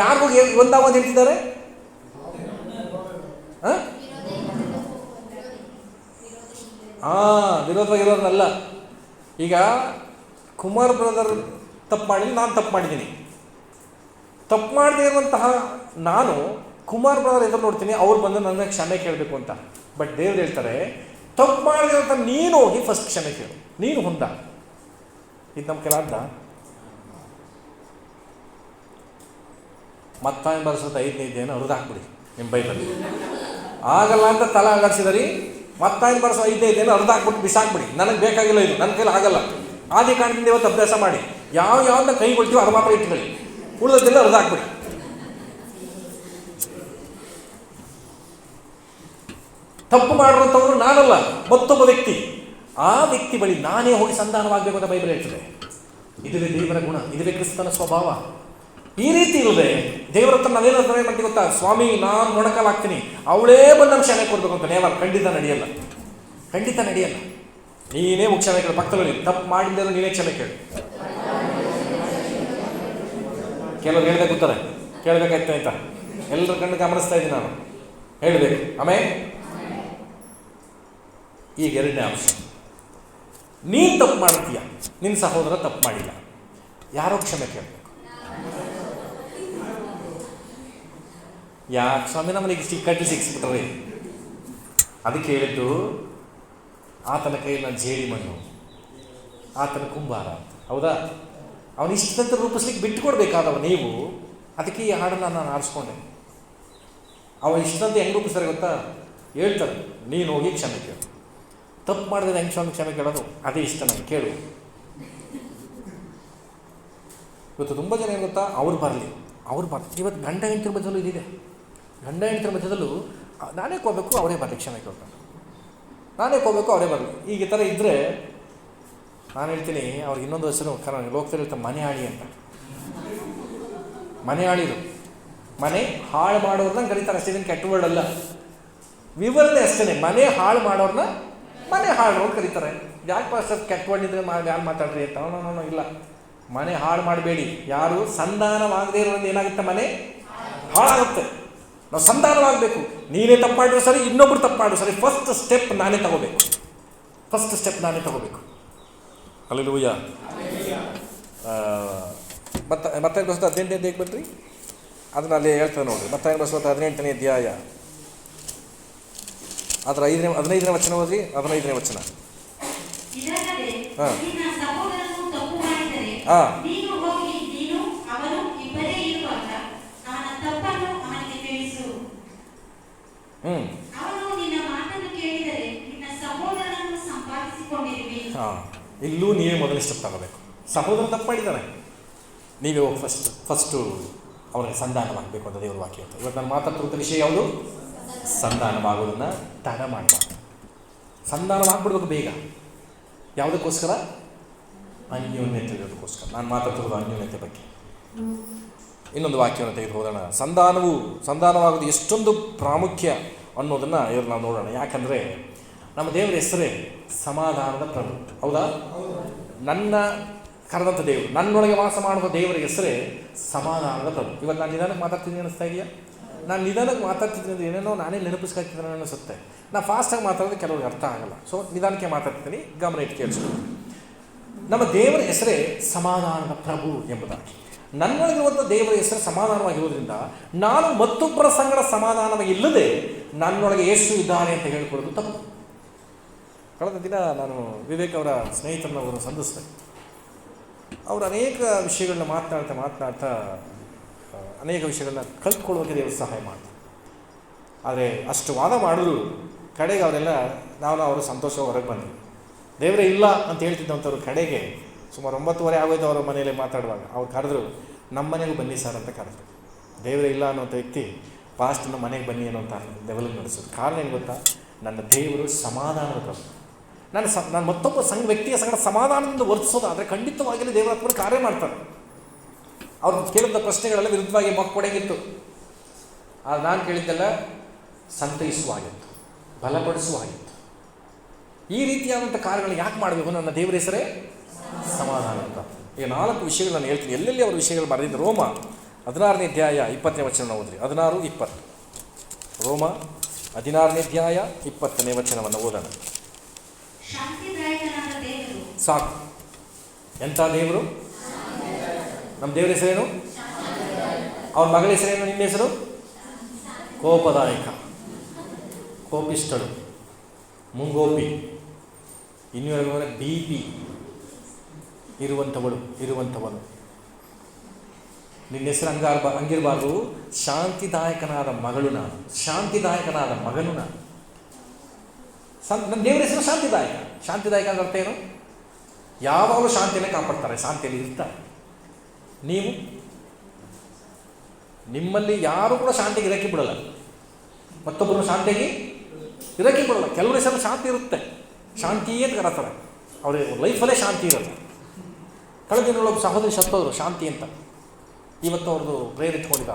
ಯಾರಿಗೂ ಒಂದಾಗ ಒಂದು ಹೇಳ್ತಿದ್ದಾರೆ? ಆ ವಿರೋಧವಾಗಿ ಇರೋದಲ್ಲ ಈಗ ಕುಮಾರ್ ಬ್ರದರ್ ತಪ್ಪು ಮಾಡಿಲ್ಲ ನಾನು ತಪ್ಪು ಮಾಡಿದ್ದೀನಿ. ತಪ್ಪು ಮಾಡದೇ ಇರುವಂತಹ ನಾನು ಕುಮಾರ್ ಬ್ರದರ್ ಎದುರು ನೋಡ್ತೀನಿ, ಅವ್ರು ಬಂದು ನನ್ನ ಕ್ಷಮೆ ಕೇಳಬೇಕು ಅಂತ. ಬಟ್ ದೇವ್ರು ಹೇಳ್ತಾರೆ, ತಪ್ಪು ಮಾಡಿದಂಥ ನೀನು ಹೋಗಿ ಫಸ್ಟ್ ಕ್ಷಮೆ ಕೇಳು. ನೀನು ಹೊಂದ. ಇದು ನಮ್ಮ ಕೆಲ ಅರ್ಥ ಮತ್ತಾಯ್ ಬರ್ಸೋದು ಐದನೇ ಇದ್ದೇನು ಅವ್ರದ್ದು ಹಾಕ್ಬಿಡಿ ನಿಮ್ಮ ಬೈಬಲ್ ಆಗಲ್ಲ ಅಂತ ತಲೆ ಅಲ್ಲಾಡ್ಸಿದರಿ ಮತ್ತಾಯ್ ಬರ್ಸೋ ಐದನೇ ಇದ್ದೇನು ಅರ್ಧ ಹಾಕ್ಬಿಟ್ಟು ಬಿಸಾಕ್ಬಿಡಿ. ನನಗೆ ಬೇಕಾಗಿಲ್ಲ ಇದು ನನ್ನ ಕೈಲಿ ಆಗಲ್ಲ. ಆದಿ ಕಾರಣದಿಂದ ಇವತ್ತು ಅಭ್ಯಾಸ ಮಾಡಿ. ಯಾವ ಯಾವ್ದನ್ನ ಕೈಗೊಳ್ತೀವೋ ಅದು ಮಾತ್ರ ಇಟ್ಕೊಳ್ಳಿ. ಉಳಿದದ್ದೆಲ್ಲ ಅರ್ಧ ಹಾಕ್ಬಿಡಿ ತಪ್ಪು ಮಾಡುವಂಥವರು ನಾನಲ್ಲ, ಮತ್ತೊಬ್ಬ ವ್ಯಕ್ತಿ. ಆ ವ್ಯಕ್ತಿ ಬಳಿ ನಾನೇ ಹೋಗಿ ಸಂಧಾನವಾಗಬೇಕು ಅಂತ ಬೈಬಲ್ ಹೇಳ್ತದೆ. ಇದುವೇ ದೇವರ ಗುಣ, ಇದುವೇ ಕ್ರಿಸ್ತನ ಸ್ವಭಾವ. ಈ ರೀತಿ ಇಲ್ಲದೆ ದೇವರ ಹತ್ರ ನಾವೇನು ಹತ್ರ ಮಾಡ್ತೀವಿ ಗೊತ್ತಾ? ಸ್ವಾಮಿ, ನಾನು ಮೊಣಕಾಲಾಗ್ತೀನಿ. ಅವಳೇ ಬಂದು ನಮ್ಮ ಶಾಲೆ ಕೊಡಬೇಕು ಅಂತ ನೇವಾರ ಖಂಡಿತ ನಡೆಯಲ್ಲ. ಖಂಡಿತ ನಡೆಯಲ್ಲ. ನೀನೇ ಮುಖ್ಯ ಕ್ಷಮೆ ಕೇಳು ಭಕ್ತರಲ್ಲಿ ತಪ್ಪು ಮಾಡಿದ್ದರೂ ನೀನೇ ಕ್ಷಮೆ ಕೇಳು. ಕೆಲವ್ರು ಹೇಳ್ದೆ ಗೊತ್ತಾರೆ ಕೇಳಬೇಕಾಯ್ತು ಆಯ್ತಾ ಎಲ್ಲರ ಕಣ್ಣು ಗಮನಿಸ್ತಾ ಇದ್ದೀನಿ ನಾನು. ಹೇಳಬೇಕು. ಆಮೇಲೆ ಈಗ ಎರಡನೇ ಅಂಶ ನೀನು ತಪ್ಪು ಮಾಡ್ತೀಯ. ನಿನ್ನ ಸಹೋದರ ತಪ್ಪು ಮಾಡಿಲ್ಲ. ಯಾರೋ ಕ್ಷಮೆ ಕೇಳಬೇಕು. ಯಾಕೆ ಸ್ವಾಮಿ ನಮ್ಮನಿಗೆ ಸ್ಟಿಕ್ ಕಟ್ಟಿ ಸಿಕ್ಸ್ಬಿಟ್ರಿ? ಅದಕ್ಕೆ ಹೇಳಿದ್ದು, ಆತನ ಕೈಯಲ್ಲಿ ಜೇಡಿ ಮಣ್ಣು, ಆತನ ಕುಂಬಾರ ಹೌದಾ? ಅವನ ಇಷ್ಟದಂತೆ ರೂಪಿಸ್ಲಿಕ್ಕೆ ಬಿಟ್ಟು ಕೊಡಬೇಕಾದವ ನೀವು. ಅದಕ್ಕೆ ಈ ಹಾಡನ್ನು ನಾನು ಆರಿಸ್ಕೊಂಡೆ. ಅವ ಇಷ್ಟದಂತೆ ಹೆಂಗೆ ರೂಪಿಸ್ತಾರೆ ಗೊತ್ತಾ? ಹೇಳ್ತಾರೆ ನೀನು ಹೋಗಿ ಕ್ಷಮೆ ಕೇಳು. ತಪ್ಪು ಮಾಡಿದ್ರೆ ಹೆಂಗೆ ಸ್ವಾಮಿ ಕ್ಷಮೆ ಕೇಳೋದು, ಅದೇ ಇಷ್ಟ ನನಗೆ ಕೇಳು. ಇವತ್ತು ತುಂಬ ಜನ ಏನು ಗೊತ್ತಾ? ಅವ್ರು ಬರಲಿ ಅವ್ರು ಬರಲಿ. ಇವತ್ತು ಗಂಡ ಹೆಂಡತಿರ ಮಧ್ಯದಲ್ಲೂ ಇದಿದೆ. ಗಂಡ ಹೆಂಡತಿರ ಮಧ್ಯದಲ್ಲೂ ನಾನೇ ಹೋಗ್ಬೇಕು ಅವರೇ ಬರಲಿ, ಕ್ಷಮೆ ಕೇಳ್ತಾರೆ. ನಾನೇ ಹೋಗ್ಬೇಕು ಅವರೇ ಬರಲಿ. ಈಗ ಈ ಥರ ಇದ್ದರೆ ನಾನು ಹೇಳ್ತೀನಿ, ಅವ್ರಿಗೆ ಇನ್ನೊಂದು ಹೆಸರು ಕರ ಲೋಕದಲ್ಲಿ ಹೇಳ್ತಾರೆ ಮನೆ ಆಳಿ ಅಂತ. ಮನೆ ಆಳಿರು. ಮನೆ ಹಾಳು ಮಾಡೋರ್ನ ಕರೀತಾರೆ, ಅಷ್ಟೇ ಕೆಟ್ಟ ವರ್ಡ್ ಅಲ್ಲ. ವಿವರಣೆ ಅಷ್ಟೇ ಮನೆ ಹಾಳು ಮಾಡೋರ್ನ ಮನೆ ಹಾಳು ಅಂತ ಕರೀತಾರೆ. ಯಾಕೆ ಪಾಸ್ಟರ್ ಕೆಟ್ಟ ವರ್ಡ್ ಇದ್ರೆ ಮಾ ಯಾರು ಮಾತಾಡ್ರಿ ಅಂತ? ಇಲ್ಲ. ಮನೆ ಹಾಳು ಮಾಡಬೇಡಿ. ಯಾರು ಸಂಧಾನವಾಗದೇ ಇರೋದ್ರಿಂದ ಏನಾಗುತ್ತೆ ಮನೆ? ಹಾಳಾಗುತ್ತೆ. ನಾವು ಸಂಧಾನವಾಗಬೇಕು. ನೀನೇ ತಪ್ಪು ಮಾಡಿದ್ರು ಸರಿ, ಇನ್ನೊಬ್ರು ತಪ್ಪು ಸರಿ. ಫಸ್ಟ್ ಸ್ಟೆಪ್ ನಾನೇ ತಗೋಬೇಕು. ಫಸ್ಟ್ ಸ್ಟೆಪ್ ನಾನೇ ತಗೋಬೇಕು. ಅಲ್ಲಿ ಲೂಯ್ಯ ಮತ್ತೆ ಮತ್ತೆ ಬಸ್ ಹದಿನೆಂಟನೇ ಅಧ್ಯಾಯಕ್ಕೆ ಅದನ್ನ ಅಲ್ಲಿ ಹೇಳ್ತಾರೆ ನೋಡ್ರಿ. ಮತ್ತೆ ಬಸ್ ಹದಿನೆಂಟನೇ ಅಧ್ಯಾಯ. ಅದರ ಐದನೇ ಹದಿನೈದನೇ ವಚನ ಓದ್ರಿ ಹದಿನೈದನೇ ವಚನ. ಹಾಂ. ಹಾಂ. ಹ್ಞೂ ಹಾಂ. ಇಲ್ಲೂ ನೀವೇ ಮೊದಲು ಸ್ಟೆಪ್ ತಗೋಬೇಕು. ಸಹೋದರ ತಪ್ಪು ಮಾಡಿದ್ದಾನೆ. ನೀವೇ ಹೋಗಿ ಫಸ್ಟ್ ಫಸ್ಟು ಅವರಿಗೆ ಸಂಧಾನವಾಗಬೇಕು ಅಂತ ದೇವರು ವಾಕ್ಯ ಇವತ್ತು ನಾನು ಮಾತಾಡ್ತಿರುವಂಥ ವಿಷಯ ಯಾವುದು? ಸಂಧಾನವಾಗೋದನ್ನು ತಡ ಮಾಡಬಾರ್ದು. ಸಂಧಾನವಾಗ್ಬಿಡ್ಬೇಕು ಬೇಗ. ಯಾವುದಕ್ಕೋಸ್ಕರ? ಅನ್ಯೋನ್ಯತೆ ಇರೋದಕ್ಕೋಸ್ಕರ. ನಾನು ಮಾತಾಡ್ತಿರೋದು ಅನ್ಯೋನ್ಯತೆ ಬಗ್ಗೆ. ಇನ್ನೊಂದು ವಾಕ್ಯವನ್ನು ತೆಗೆದು ಹೋಗೋಣ. ಸಂಧಾನವು ಸಂಧಾನವಾಗೋದು ಎಷ್ಟೊಂದು ಪ್ರಾಮುಖ್ಯ ಅನ್ನೋದನ್ನು ಇವ್ರು ನಾವು ನೋಡೋಣ. ಯಾಕಂದರೆ ನಮ್ಮ ದೇವರ ಹೆಸರೇ ಸಮಾಧಾನದ ಪ್ರಭು ಹೌದಾ? ನನ್ನ ಕರೆದಂಥ ದೇವರು, ನನ್ನೊಳಗೆ ವಾಸ ಮಾಡುವ ದೇವರ ಹೆಸರೇ ಸಮಾಧಾನದ ಪ್ರಭು ಇವತ್ತು ನಾನು ನಿಧಾನಕ್ಕೆ ಮಾತಾಡ್ತೀನಿ ಅನಿಸ್ತಾ ಇದೆಯಾ? ನಾನು ನಿಧಾನಕ್ಕೆ ಮಾತಾಡ್ತಿದ್ದೀನಿ ಏನೇನೋ ನಾನೇ ನೆನಪಿಸ್ಕೊಳ್ತಿದ್ದೀನಿ ಅನಿಸುತ್ತೆ ನಾನು ಫಾಸ್ಟಾಗಿ ಮಾತಾಡೋದು ಕೆಲವ್ರಿಗೆ ಅರ್ಥ ಆಗಲ್ಲ. ಸೊ ನಿಧಾನಕ್ಕೆ ಮಾತಾಡ್ತೀನಿ. ಗಮನ ಇಟ್ಟು ಕೇಳಿಸ್ಕೊಂಡು ನಮ್ಮ ದೇವರ ಹೆಸರೇ ಸಮಾಧಾನದ ಪ್ರಭು ಎಂಬುದಾಗಿ ನನ್ನೊಳಗಿರುವಂಥ ದೇವರ ಹೆಸರು ಸಮಾಧಾನವಾಗಿರುವುದರಿಂದ ನಾನು ಮತ್ತೊಬ್ಬರ ಸಂಗಡ ಸಮಾಧಾನವಾಗಿ ಇಲ್ಲದೆ ನನ್ನೊಳಗೆ ಯೇಸು ಇದ್ದಾನೆ ಅಂತ ಹೇಳಿಕೊಡೋದು ತಪ್ಪು. ಕಳೆದ ದಿನ ನಾನು ವಿವೇಕ್ ಅವರ ಸ್ನೇಹಿತರನ್ನ ಅವರು ಸಂಧಿಸಿದೆ. ಅವರು ಅನೇಕ ವಿಷಯಗಳನ್ನ ಮಾತನಾಡ್ತಾ ಮಾತನಾಡ್ತಾ ಅನೇಕ ವಿಷಯಗಳನ್ನ ಕಲ್ತ್ಕೊಳ್ಳೋಕೆ ದೇವರು ಸಹಾಯ ಮಾಡ್ತಾರೆ. ಆದರೆ ಅಷ್ಟು ವಾದ ಮಾಡಿದ್ರು ಕಡೆಗೆ ಅವರೆಲ್ಲ ನಾವು ಅವರು ಸಂತೋಷ ಹೊರಗೆ ಬಂದ್ವಿ. ದೇವರೇ ಇಲ್ಲ ಅಂತ ಹೇಳ್ತಿದ್ದಂಥವ್ರು ಕಡೆಗೆ ಸುಮಾರು ಒಂಬತ್ತುವರೆ ಆಗೋಯ್ತು ಅವರ ಮನೆಯಲ್ಲಿ ಮಾತಾಡುವಾಗ. ಅವ್ರು ಕರೆದ್ರು, ನಮ್ಮ ಮನೆಗೂ ಬನ್ನಿ ಸರ್ ಅಂತ ಕರೆದ್ರು. ದೇವರೇ ಇಲ್ಲ ಅನ್ನೋಂಥ ವ್ಯಕ್ತಿ, ಪಾಸ್ಟ್ ನಮ್ಮ ಮನೆಗೆ ಬನ್ನಿ ಅನ್ನೋಂಥ ಲೆವೆಲಿಗೆ ನಡೆಸೋದು ಕಾರಣ ಏನು ಗೊತ್ತಾ? ನನ್ನ ದೇವರು ಸಮಾಧಾನದ ಪ್ರಭು. ನಾನು ಸ ನಾನು ಮತ್ತೊಬ್ಬ ಸಂಘ ವ್ಯಕ್ತಿಯ ಸಂಗಡ ಸಮಾಧಾನದಿಂದ ವರ್ತಿಸೋದು ಆದರೆ ಖಂಡಿತವಾಗಿಯೂ ದೇವರಾತ್ಮರು ಕಾರ್ಯ ಮಾಡ್ತಾರೆ. ಅವ್ರು ಕೇಳಿದ ಪ್ರಶ್ನೆಗಳೆಲ್ಲ ವಿರುದ್ಧವಾಗಿ ಮಕ್ಕ ಕೊಡಂಗಿತ್ತು. ಆದರೆ ನಾನು ಕೇಳಿದ್ದೆಲ್ಲ ಸಂತೈಸುವ ಆಗಿತ್ತು ಬಲಪಡಿಸುವ ಆಗಿತ್ತು ಈ ರೀತಿಯಾದಂಥ ಕಾರ್ಯಗಳು ಯಾಕೆ ಮಾಡಬೇಕು ನನ್ನ ದೇವರ ಹೆಸರೇ? ಸಮಾಧಾನ ಅಂತ. ಈಗ ನಾಲ್ಕು ವಿಷಯಗಳು ನಾನು ಹೇಳ್ತೀನಿ. ಎಲ್ಲೆಲ್ಲಿ ಅವರು ವಿಷಯಗಳು ಬರೆದಿದ್ದು? ರೋಮ ಹದಿನಾರನೇ ಅಧ್ಯಾಯ ಇಪ್ಪತ್ತನೇ ವಚನ ಓದ್ರಿ. ಹದಿನಾರು ಇಪ್ಪತ್ತು. ರೋಮ ಹದಿನಾರನೇ ಅಧ್ಯಾಯ ಇಪ್ಪತ್ತನೇ ವಚನವನ್ನು ಓದೋಣ. ಸಾಕು. ಎಂಥ ದೇವರು? ನಮ್ಮ ದೇವರ ಹೆಸರೇನು? ಅವ್ರ ಮಗಳ ಹೆಸರೇನು? ನಿಮ್ಮ ಹೆಸರು? ಕೋಪದಾಯಕ. ಕೋಪಿಷ್ಟಳು ಮುಂಗೋಪಿ. ಇನ್ನೂ ಬಿ ಪಿ. ಇರುವಂಥವಳು, ಇರುವಂಥವನು. ನಿನ್ನ ಹೆಸರು ಹಂಗಾರ್ಬ ಹಂಗಿರಬಾರ್ದು. ಶಾಂತಿದಾಯಕನಾದ ಮಗಳು ನಾನು. ಶಾಂತಿದಾಯಕನಾದ ಮಗನು ನಾನು. ಸಂ ನನ್ನ ದೇವರ ಹೆಸರು ಶಾಂತಿದಾಯಕ. ಶಾಂತಿದಾಯಕ ಅಂದ್ರೆ ಅರ್ಥ ಏನು? ಯಾವಾಗಲೂ ಶಾಂತಿಯನ್ನೇ ಕಾಪಾಡ್ತಾರೆ. ಶಾಂತಿಯಲ್ಲಿ ಇರ್ತಾರೆ. ನೀವು ನಿಮ್ಮಲ್ಲಿ ಯಾರು ಕೂಡ ಶಾಂತಿಗೆ ಇರಕ್ಕೆ ಬಿಡಲ್ಲ. ಮತ್ತೊಬ್ಬರು ಶಾಂತಿಗೆ ಇರಕ್ಕೆ ಬಿಡಲ್ಲ. ಕೆಲವರು ಸಲ ಶಾಂತಿ ಇರುತ್ತೆ. ಶಾಂತಿಯೇ ಕರತಾರೆ ಅವ್ರ. ಲೈಫಲ್ಲೇ ಶಾಂತಿ ಇರಲ್ಲ. ಕಳೆದ ದಿನಗಳು ಒಬ್ಬ ಸಹೋದರಿ ಸತ್ತೋದ್ರು, ಶಾಂತಿ ಅಂತ. ಇವತ್ತು ಅವ್ರದ್ದು ಪ್ರೇಯರ್ ಇಟ್ಕೊಂಡಿದ್ದ.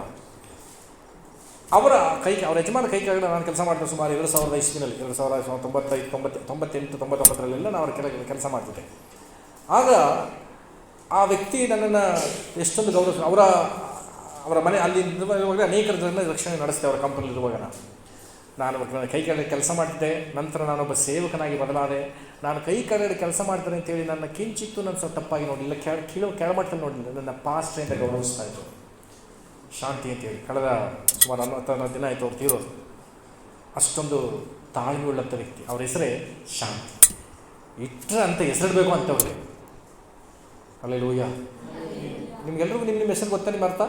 ಅವರ ಕೈ, ಅವ್ರ ಯಜಮಾನ ಕೈ ಕೆಳಗಡೆ ನಾನು ಕೆಲಸ ಮಾಡ್ತೀನಿ ಸುಮಾರು ಎರಡು ಸಾವಿರದ ಇಸ್ವಿನಲ್ಲಿ ಎರಡು ಸಾವಿರದ ತೊಂಬತ್ತೈದು, ತೊಂಬತ್ತು, ತೊಂಬತ್ತೆಂಟು, ತೊಂಬತ್ತೊಂಬತ್ತರಲ್ಲೆಲ್ಲ ನಾನು ಅವರ ಕೆಳಗೆ ಕೆಲಸ ಮಾಡ್ತಿದ್ದೆ. ಆಗ ಆ ವ್ಯಕ್ತಿ ನನ್ನನ್ನು ಎಷ್ಟೊಂದು ಗೌರವ ಅವರ ಅವರ ಮನೆ ಅಲ್ಲಿ ಇರುವಾಗ ಅನೇಕ ಜನ ರಕ್ಷಣೆ ನಡೆಸಿದೆ ಅವರ ಕಂಪನಿಲಿರುವಾಗ ನಾನು. ನಾನು ಕೈ ಕೆಲಸ ಮಾಡ್ತಿದ್ದೆ, ನಂತರ ನಾನೊಬ್ಬ ಸೇವಕನಾಗಿ ಬದಲಾದೆ. ನಾನು ಕೈ ಕೆಳಗಡೆ ಕೆಲಸ ಮಾಡ್ತೇನೆ ಅಂತೇಳಿ ನನ್ನ ಕಿಂಚಿತ್ತು ನನ್ನ ಸ್ವಲ್ಪ ತಪ್ಪಾಗಿ ನೋಡಿಲ್ಲ ಕೆಳ, ಕೀಳು, ಕೆಳಮಟ್ಟದಲ್ಲಿ ನೋಡಲಿಲ್ಲ. ನನ್ನ ಪಾಸ್ಟ್ ಅಂತ ಗೌರವಿಸ್ತಾ ಇದ್ದರು ಶಾಂತಿ ಅಂತೇಳಿ ಕಳೆದ ಸುಮಾರು ನಲವತ್ತೊಂದು ದಿನ ಆಯಿತು ಅವ್ರು ತೀರೋದು. ಅಷ್ಟೊಂದು ತಾಳ್ಮೆಯುಳ್ಳಂಥ ವ್ಯಕ್ತಿ. ಅವ್ರ ಹೆಸರೇ ಶಾಂತಿ. ಇಟ್ಟರೆ ಅಂತ ಹೆಸರಿಡಬೇಕು ಅಂತವ್ರಿಗೆ. ಅಲ್ಲೇ ಲೂಯ್ಯ ನಿಮ್ಗೆಲ್ರಿಗೂ ನಿಮ್ಮ ನಿಮ್ಮ ಹೆಸರು ಗೊತ್ತಾ? ನಿಮ್ಮ ಅರ್ಥ?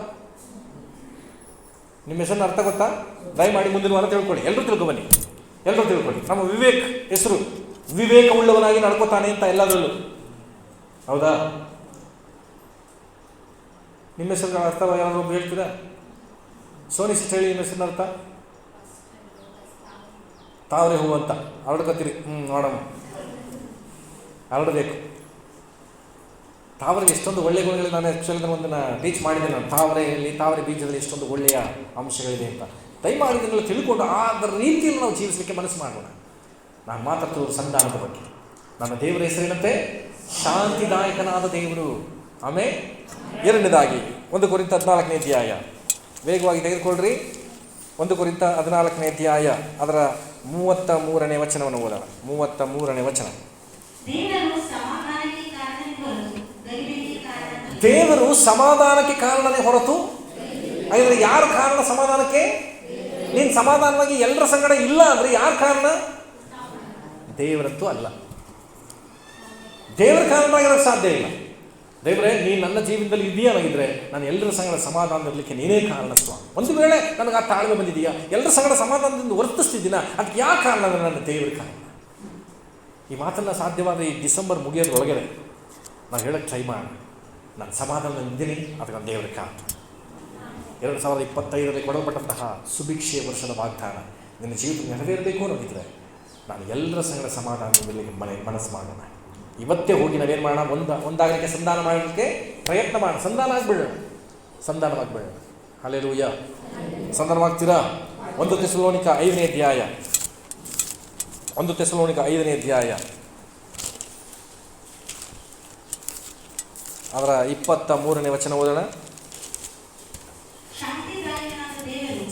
ನಿಮ್ಮ ಹೆಸರಿನ ಅರ್ಥ ಗೊತ್ತಾ? ದಯಮಾಡಿ ಮುಂದಿನ ವಾರ ತಿಳ್ಕೊಳ್ಳಿ. ಎಲ್ಲರೂ ತಿಳ್ಕೊಬನ್ನಿ ಎಲ್ಲರೂ ತಿಳ್ಕೊಳ್ಳಿ. ನಮ್ಮ ವಿವೇಕ್ ಹೆಸರು ವಿವೇಕ ಉಳ್ಳವನಾಗಿ ನಡ್ಕೋತಾನೆ ಅಂತ ಎಲ್ಲದರಲ್ಲೂ. ಹೌದಾ? ನಿಮ್ಮ ಹೆಸರು ಅರ್ಥ ಯಾರಾದ್ರೂ ಒಬ್ಬ ಹೇಳ್ತೀರಾ? ಸೋನಿ ಸಿಸ್ಟರ್ ಹೇಳಿ ನಿಮ್ಮ ಹೆಸರಿನ ಅರ್ಥ? ತಾವರೆ ಹೂವು ಅಂತ. ಹರಡ್ಕೊತೀರಿ ಹ್ಞೂ ನೋಡಮ್ಮ. ಹರಡಬೇಕು ತಾವರೆಗೆ ಎಷ್ಟೊಂದು ಒಳ್ಳೆಯ ಗುಣಗಳು ನಾನು ಆ್ಯಕ್ಚುಲಿ ಒಂದನ್ನು ಟೀಚ್ ಮಾಡಿದ್ದೆ ನಾನು. ತಾವರೆಯಲ್ಲಿ ತಾವರೆ ಬೀಜದಲ್ಲಿ ಎಷ್ಟೊಂದು ಒಳ್ಳೆಯ ಅಂಶಗಳಿದೆ ಅಂತ. ದಯಮಾಡಿ ತಿಳ್ಕೊಂಡು ಅದರ ರೀತಿಯಲ್ಲಿ ನಾವು ಜೀವಿಸಲಿಕ್ಕೆ ಮನಸ್ಸು ಮಾಡೋಣ. ನಾನು ಮಾತಾಡ್ತಿರೋದು ಸಂಧಾನದ ಬಗ್ಗೆ. ನನ್ನ ದೇವರ ಹೆಸರಿನಂತೆ ಶಾಂತಿದಾಯಕನಾದ ದೇವರು. ಆಮೇ ಎರಡನೇದಾಗಿ, ಒಂದು ಕುರಿತ ಹದಿನಾಲ್ಕನೇ ಅಧ್ಯಾಯ. ವೇಗವಾಗಿ ತೆಗೆದುಕೊಳ್ಳ್ರಿ ಒಂದು ಕುರಿತ ಹದಿನಾಲ್ಕನೇ ಅಧ್ಯಾಯ, ಅದರ ಮೂವತ್ತ ಮೂರನೇ ವಚನವನ್ನು ಓದೋಣ. ಮೂವತ್ತ ಮೂರನೇ ವಚನ ದೇವರು ಸಮಾಧಾನಕ್ಕೆ ಕಾರಣನೇ ಹೊರತು ಗಲಿಬಿಲಿಗೆ ಕಾರಣನಲ್ಲ. ದೇವರು ಸಮಾಧಾನಕ್ಕೆ ಕಾರಣನೇ ಹೊರತು ಹಾಗಾದ್ರೆ ಯಾರು ಕಾರಣ ಸಮಾಧಾನಕ್ಕೆ? ನೀನು ಸಮಾಧಾನವಾಗಿ ಎಲ್ಲರ ಸಂಗಡ ಇಲ್ಲ ಅಂದರೆ ಯಾರು ಕಾರಣ? ದೇವರಂತೂ ಅಲ್ಲ. ದೇವರ ಕಾರಣವಾಗಿರೋಕ್ಕೆ ಸಾಧ್ಯ ಇಲ್ಲ. ದೇವರೇ, ನೀನು ನನ್ನ ಜೀವನದಲ್ಲಿ ಇದೆಯಾ ಆಗಿದ್ರೆ ನಾನು ಎಲ್ಲರ ಸಂಗಡ ಸಮಾಧಾನ ಇರಲಿಕ್ಕೆ ನೀನೇ ಕಾರಣ ಒಂದು ವೇಳೆ ನನಗೆ ಆ ತಾಳ್ಮೆ ಬಂದಿದೆಯಾ? ಎಲ್ಲರ ಸಂಗಡ ಸಮಾಧಾನದಿಂದ ವರ್ತಿಸ್ತಿದ್ದೀನ? ಅದಕ್ಕೆ ಯಾವ ಕಾರಣ ನನ್ನ ದೇವರ ಕಾರಣ? ಈ ಮಾತನ್ನು ಸಾಧ್ಯವಾದ ಈ ಡಿಸೆಂಬರ್ ಮುಗಿಯೋದ್ರೊಳಗೆ ನಾವು ಹೇಳಕ್ಕೆ ಟ್ರೈ ಮಾಡೋಣ ನಾನು ಸಮಾಧಾನದಿಂದಿದ್ದೀನಿ ಅದಕ್ಕೆ ನನ್ನ ದೇವರ ಕಾತು ಎರಡು ಸಾವಿರದ ಇಪ್ಪತ್ತೈದರಲ್ಲಿ ಕೊಡಲ್ಪಟ್ಟಂತಹ ಸುಭಿಕ್ಷೆಯ ವರ್ಷದ ವಾಗ್ದಾನ ನಿನ್ನ ಜೀವಿತ ನೆರವೇರಬೇಕು ಅನ್ನೋದಿದ್ರೆ ನಾನು ಎಲ್ಲರ ಸಂಗಡ ಸಮಾಧಾನದಲ್ಲಿ ಮನೆ, ಮನಸ್ಸು ಮಾಡೋಣ. ಇವತ್ತೇ ಹೋಗಿ ನಾವೇನು ಮಾಡೋಣ? ಒಂದ, ಒಂದಾಗಲಿಕ್ಕೆ ಸಂಧಾನ ಮಾಡೋದಕ್ಕೆ ಪ್ರಯತ್ನ ಮಾಡೋಣ. ಸಂಧಾನ ಆಗ್ಬಿಡೋಣ. ಸಂಧಾನವಾಗ್ಬಿಡೋಣ. ಅಲ್ಲೆಲೂಯ್ಯ ಸಂಧಾನವಾಗ್ತೀರಾ? ಒಂದು ತೆಸಲೋನಿಕ ಐದನೇ ಅಧ್ಯಾಯ. ಒಂದು ತೆಸಲೋನಿಕ ಐದನೇ ಅಧ್ಯಾಯ. ಅದರ ಇಪ್ಪತ್ತ ಮೂರನೇ ವಚನ ಓದೋಣ.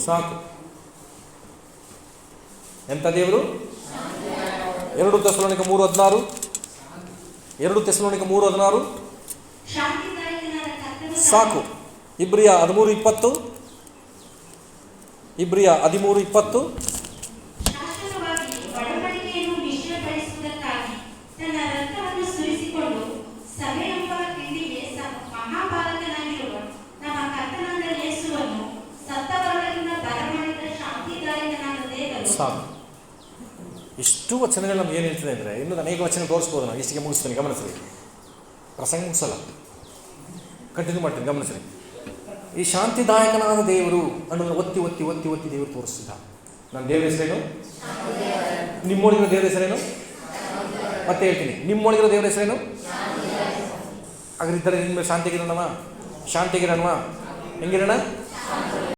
ಸಾಕು. ಎಂಥ ದೇವರು? ಎರಡು ತೆಸಲೋಣಿಕ ಮೂರು ಹದಿನಾರು. ಎರಡು ತೆಸಲೋಣಿಕ ಮೂರು ಹದಿನಾರು. ಸಾಕು. ಇಬ್ರಿಯ ಹದಿಮೂರು ಇಪ್ಪತ್ತು. ಇಬ್ರಿಯ ಹದಿಮೂರು ಇಪ್ಪತ್ತು. ಸಾಕು. ಇಷ್ಟು ವಚನಗಳು ನಮ್ಗೆ ಏನು ಹೇಳ್ತದೆ ಅಂದರೆ ಇನ್ನೂ ಅನೇಕ ವಚನ ತೋರಿಸ್ಬೋದು ನಾವು. ಇಷ್ಟಿಗೆ ಮುಗಿಸ್ತೇನೆ, ಗಮನಿಸ್ರಿ. ಪ್ರಸಂಗ ಮುಗಿಸಲ್ಲ? ಕಂಟಿನ್ಯೂ ಮಾಡ್ತೀನಿ, ಗಮನಿಸ್ರಿ. ಈ ಶಾಂತಿದಾಯಕನಾದ ದೇವರು ಅನ್ನೋದನ್ನು ಒತ್ತಿ ಒತ್ತಿ ಒತ್ತಿ ಒತ್ತಿ ದೇವರು ತೋರಿಸಿದ ನನ್ನ ದೇವರ ಹೆಸರೇನು? ನಿಮ್ಮೊಳಗಿರೋ ದೇವರ ಹೆಸರೇನು? ಮತ್ತೆ ಹೇಳ್ತೀನಿ. ನಿಮ್ಮೊಳಗಿರೋ ದೇವರ ಹೆಸರೇನು? ಹಾಗಾದ್ರೆ ಇದ್ದರೆ ನಿಮ್ಮ ಶಾಂತಿಗಿರೋಣವ ಶಾಂತಿಗಿರೋಣವ ಹೆಂಗಿರೋಣ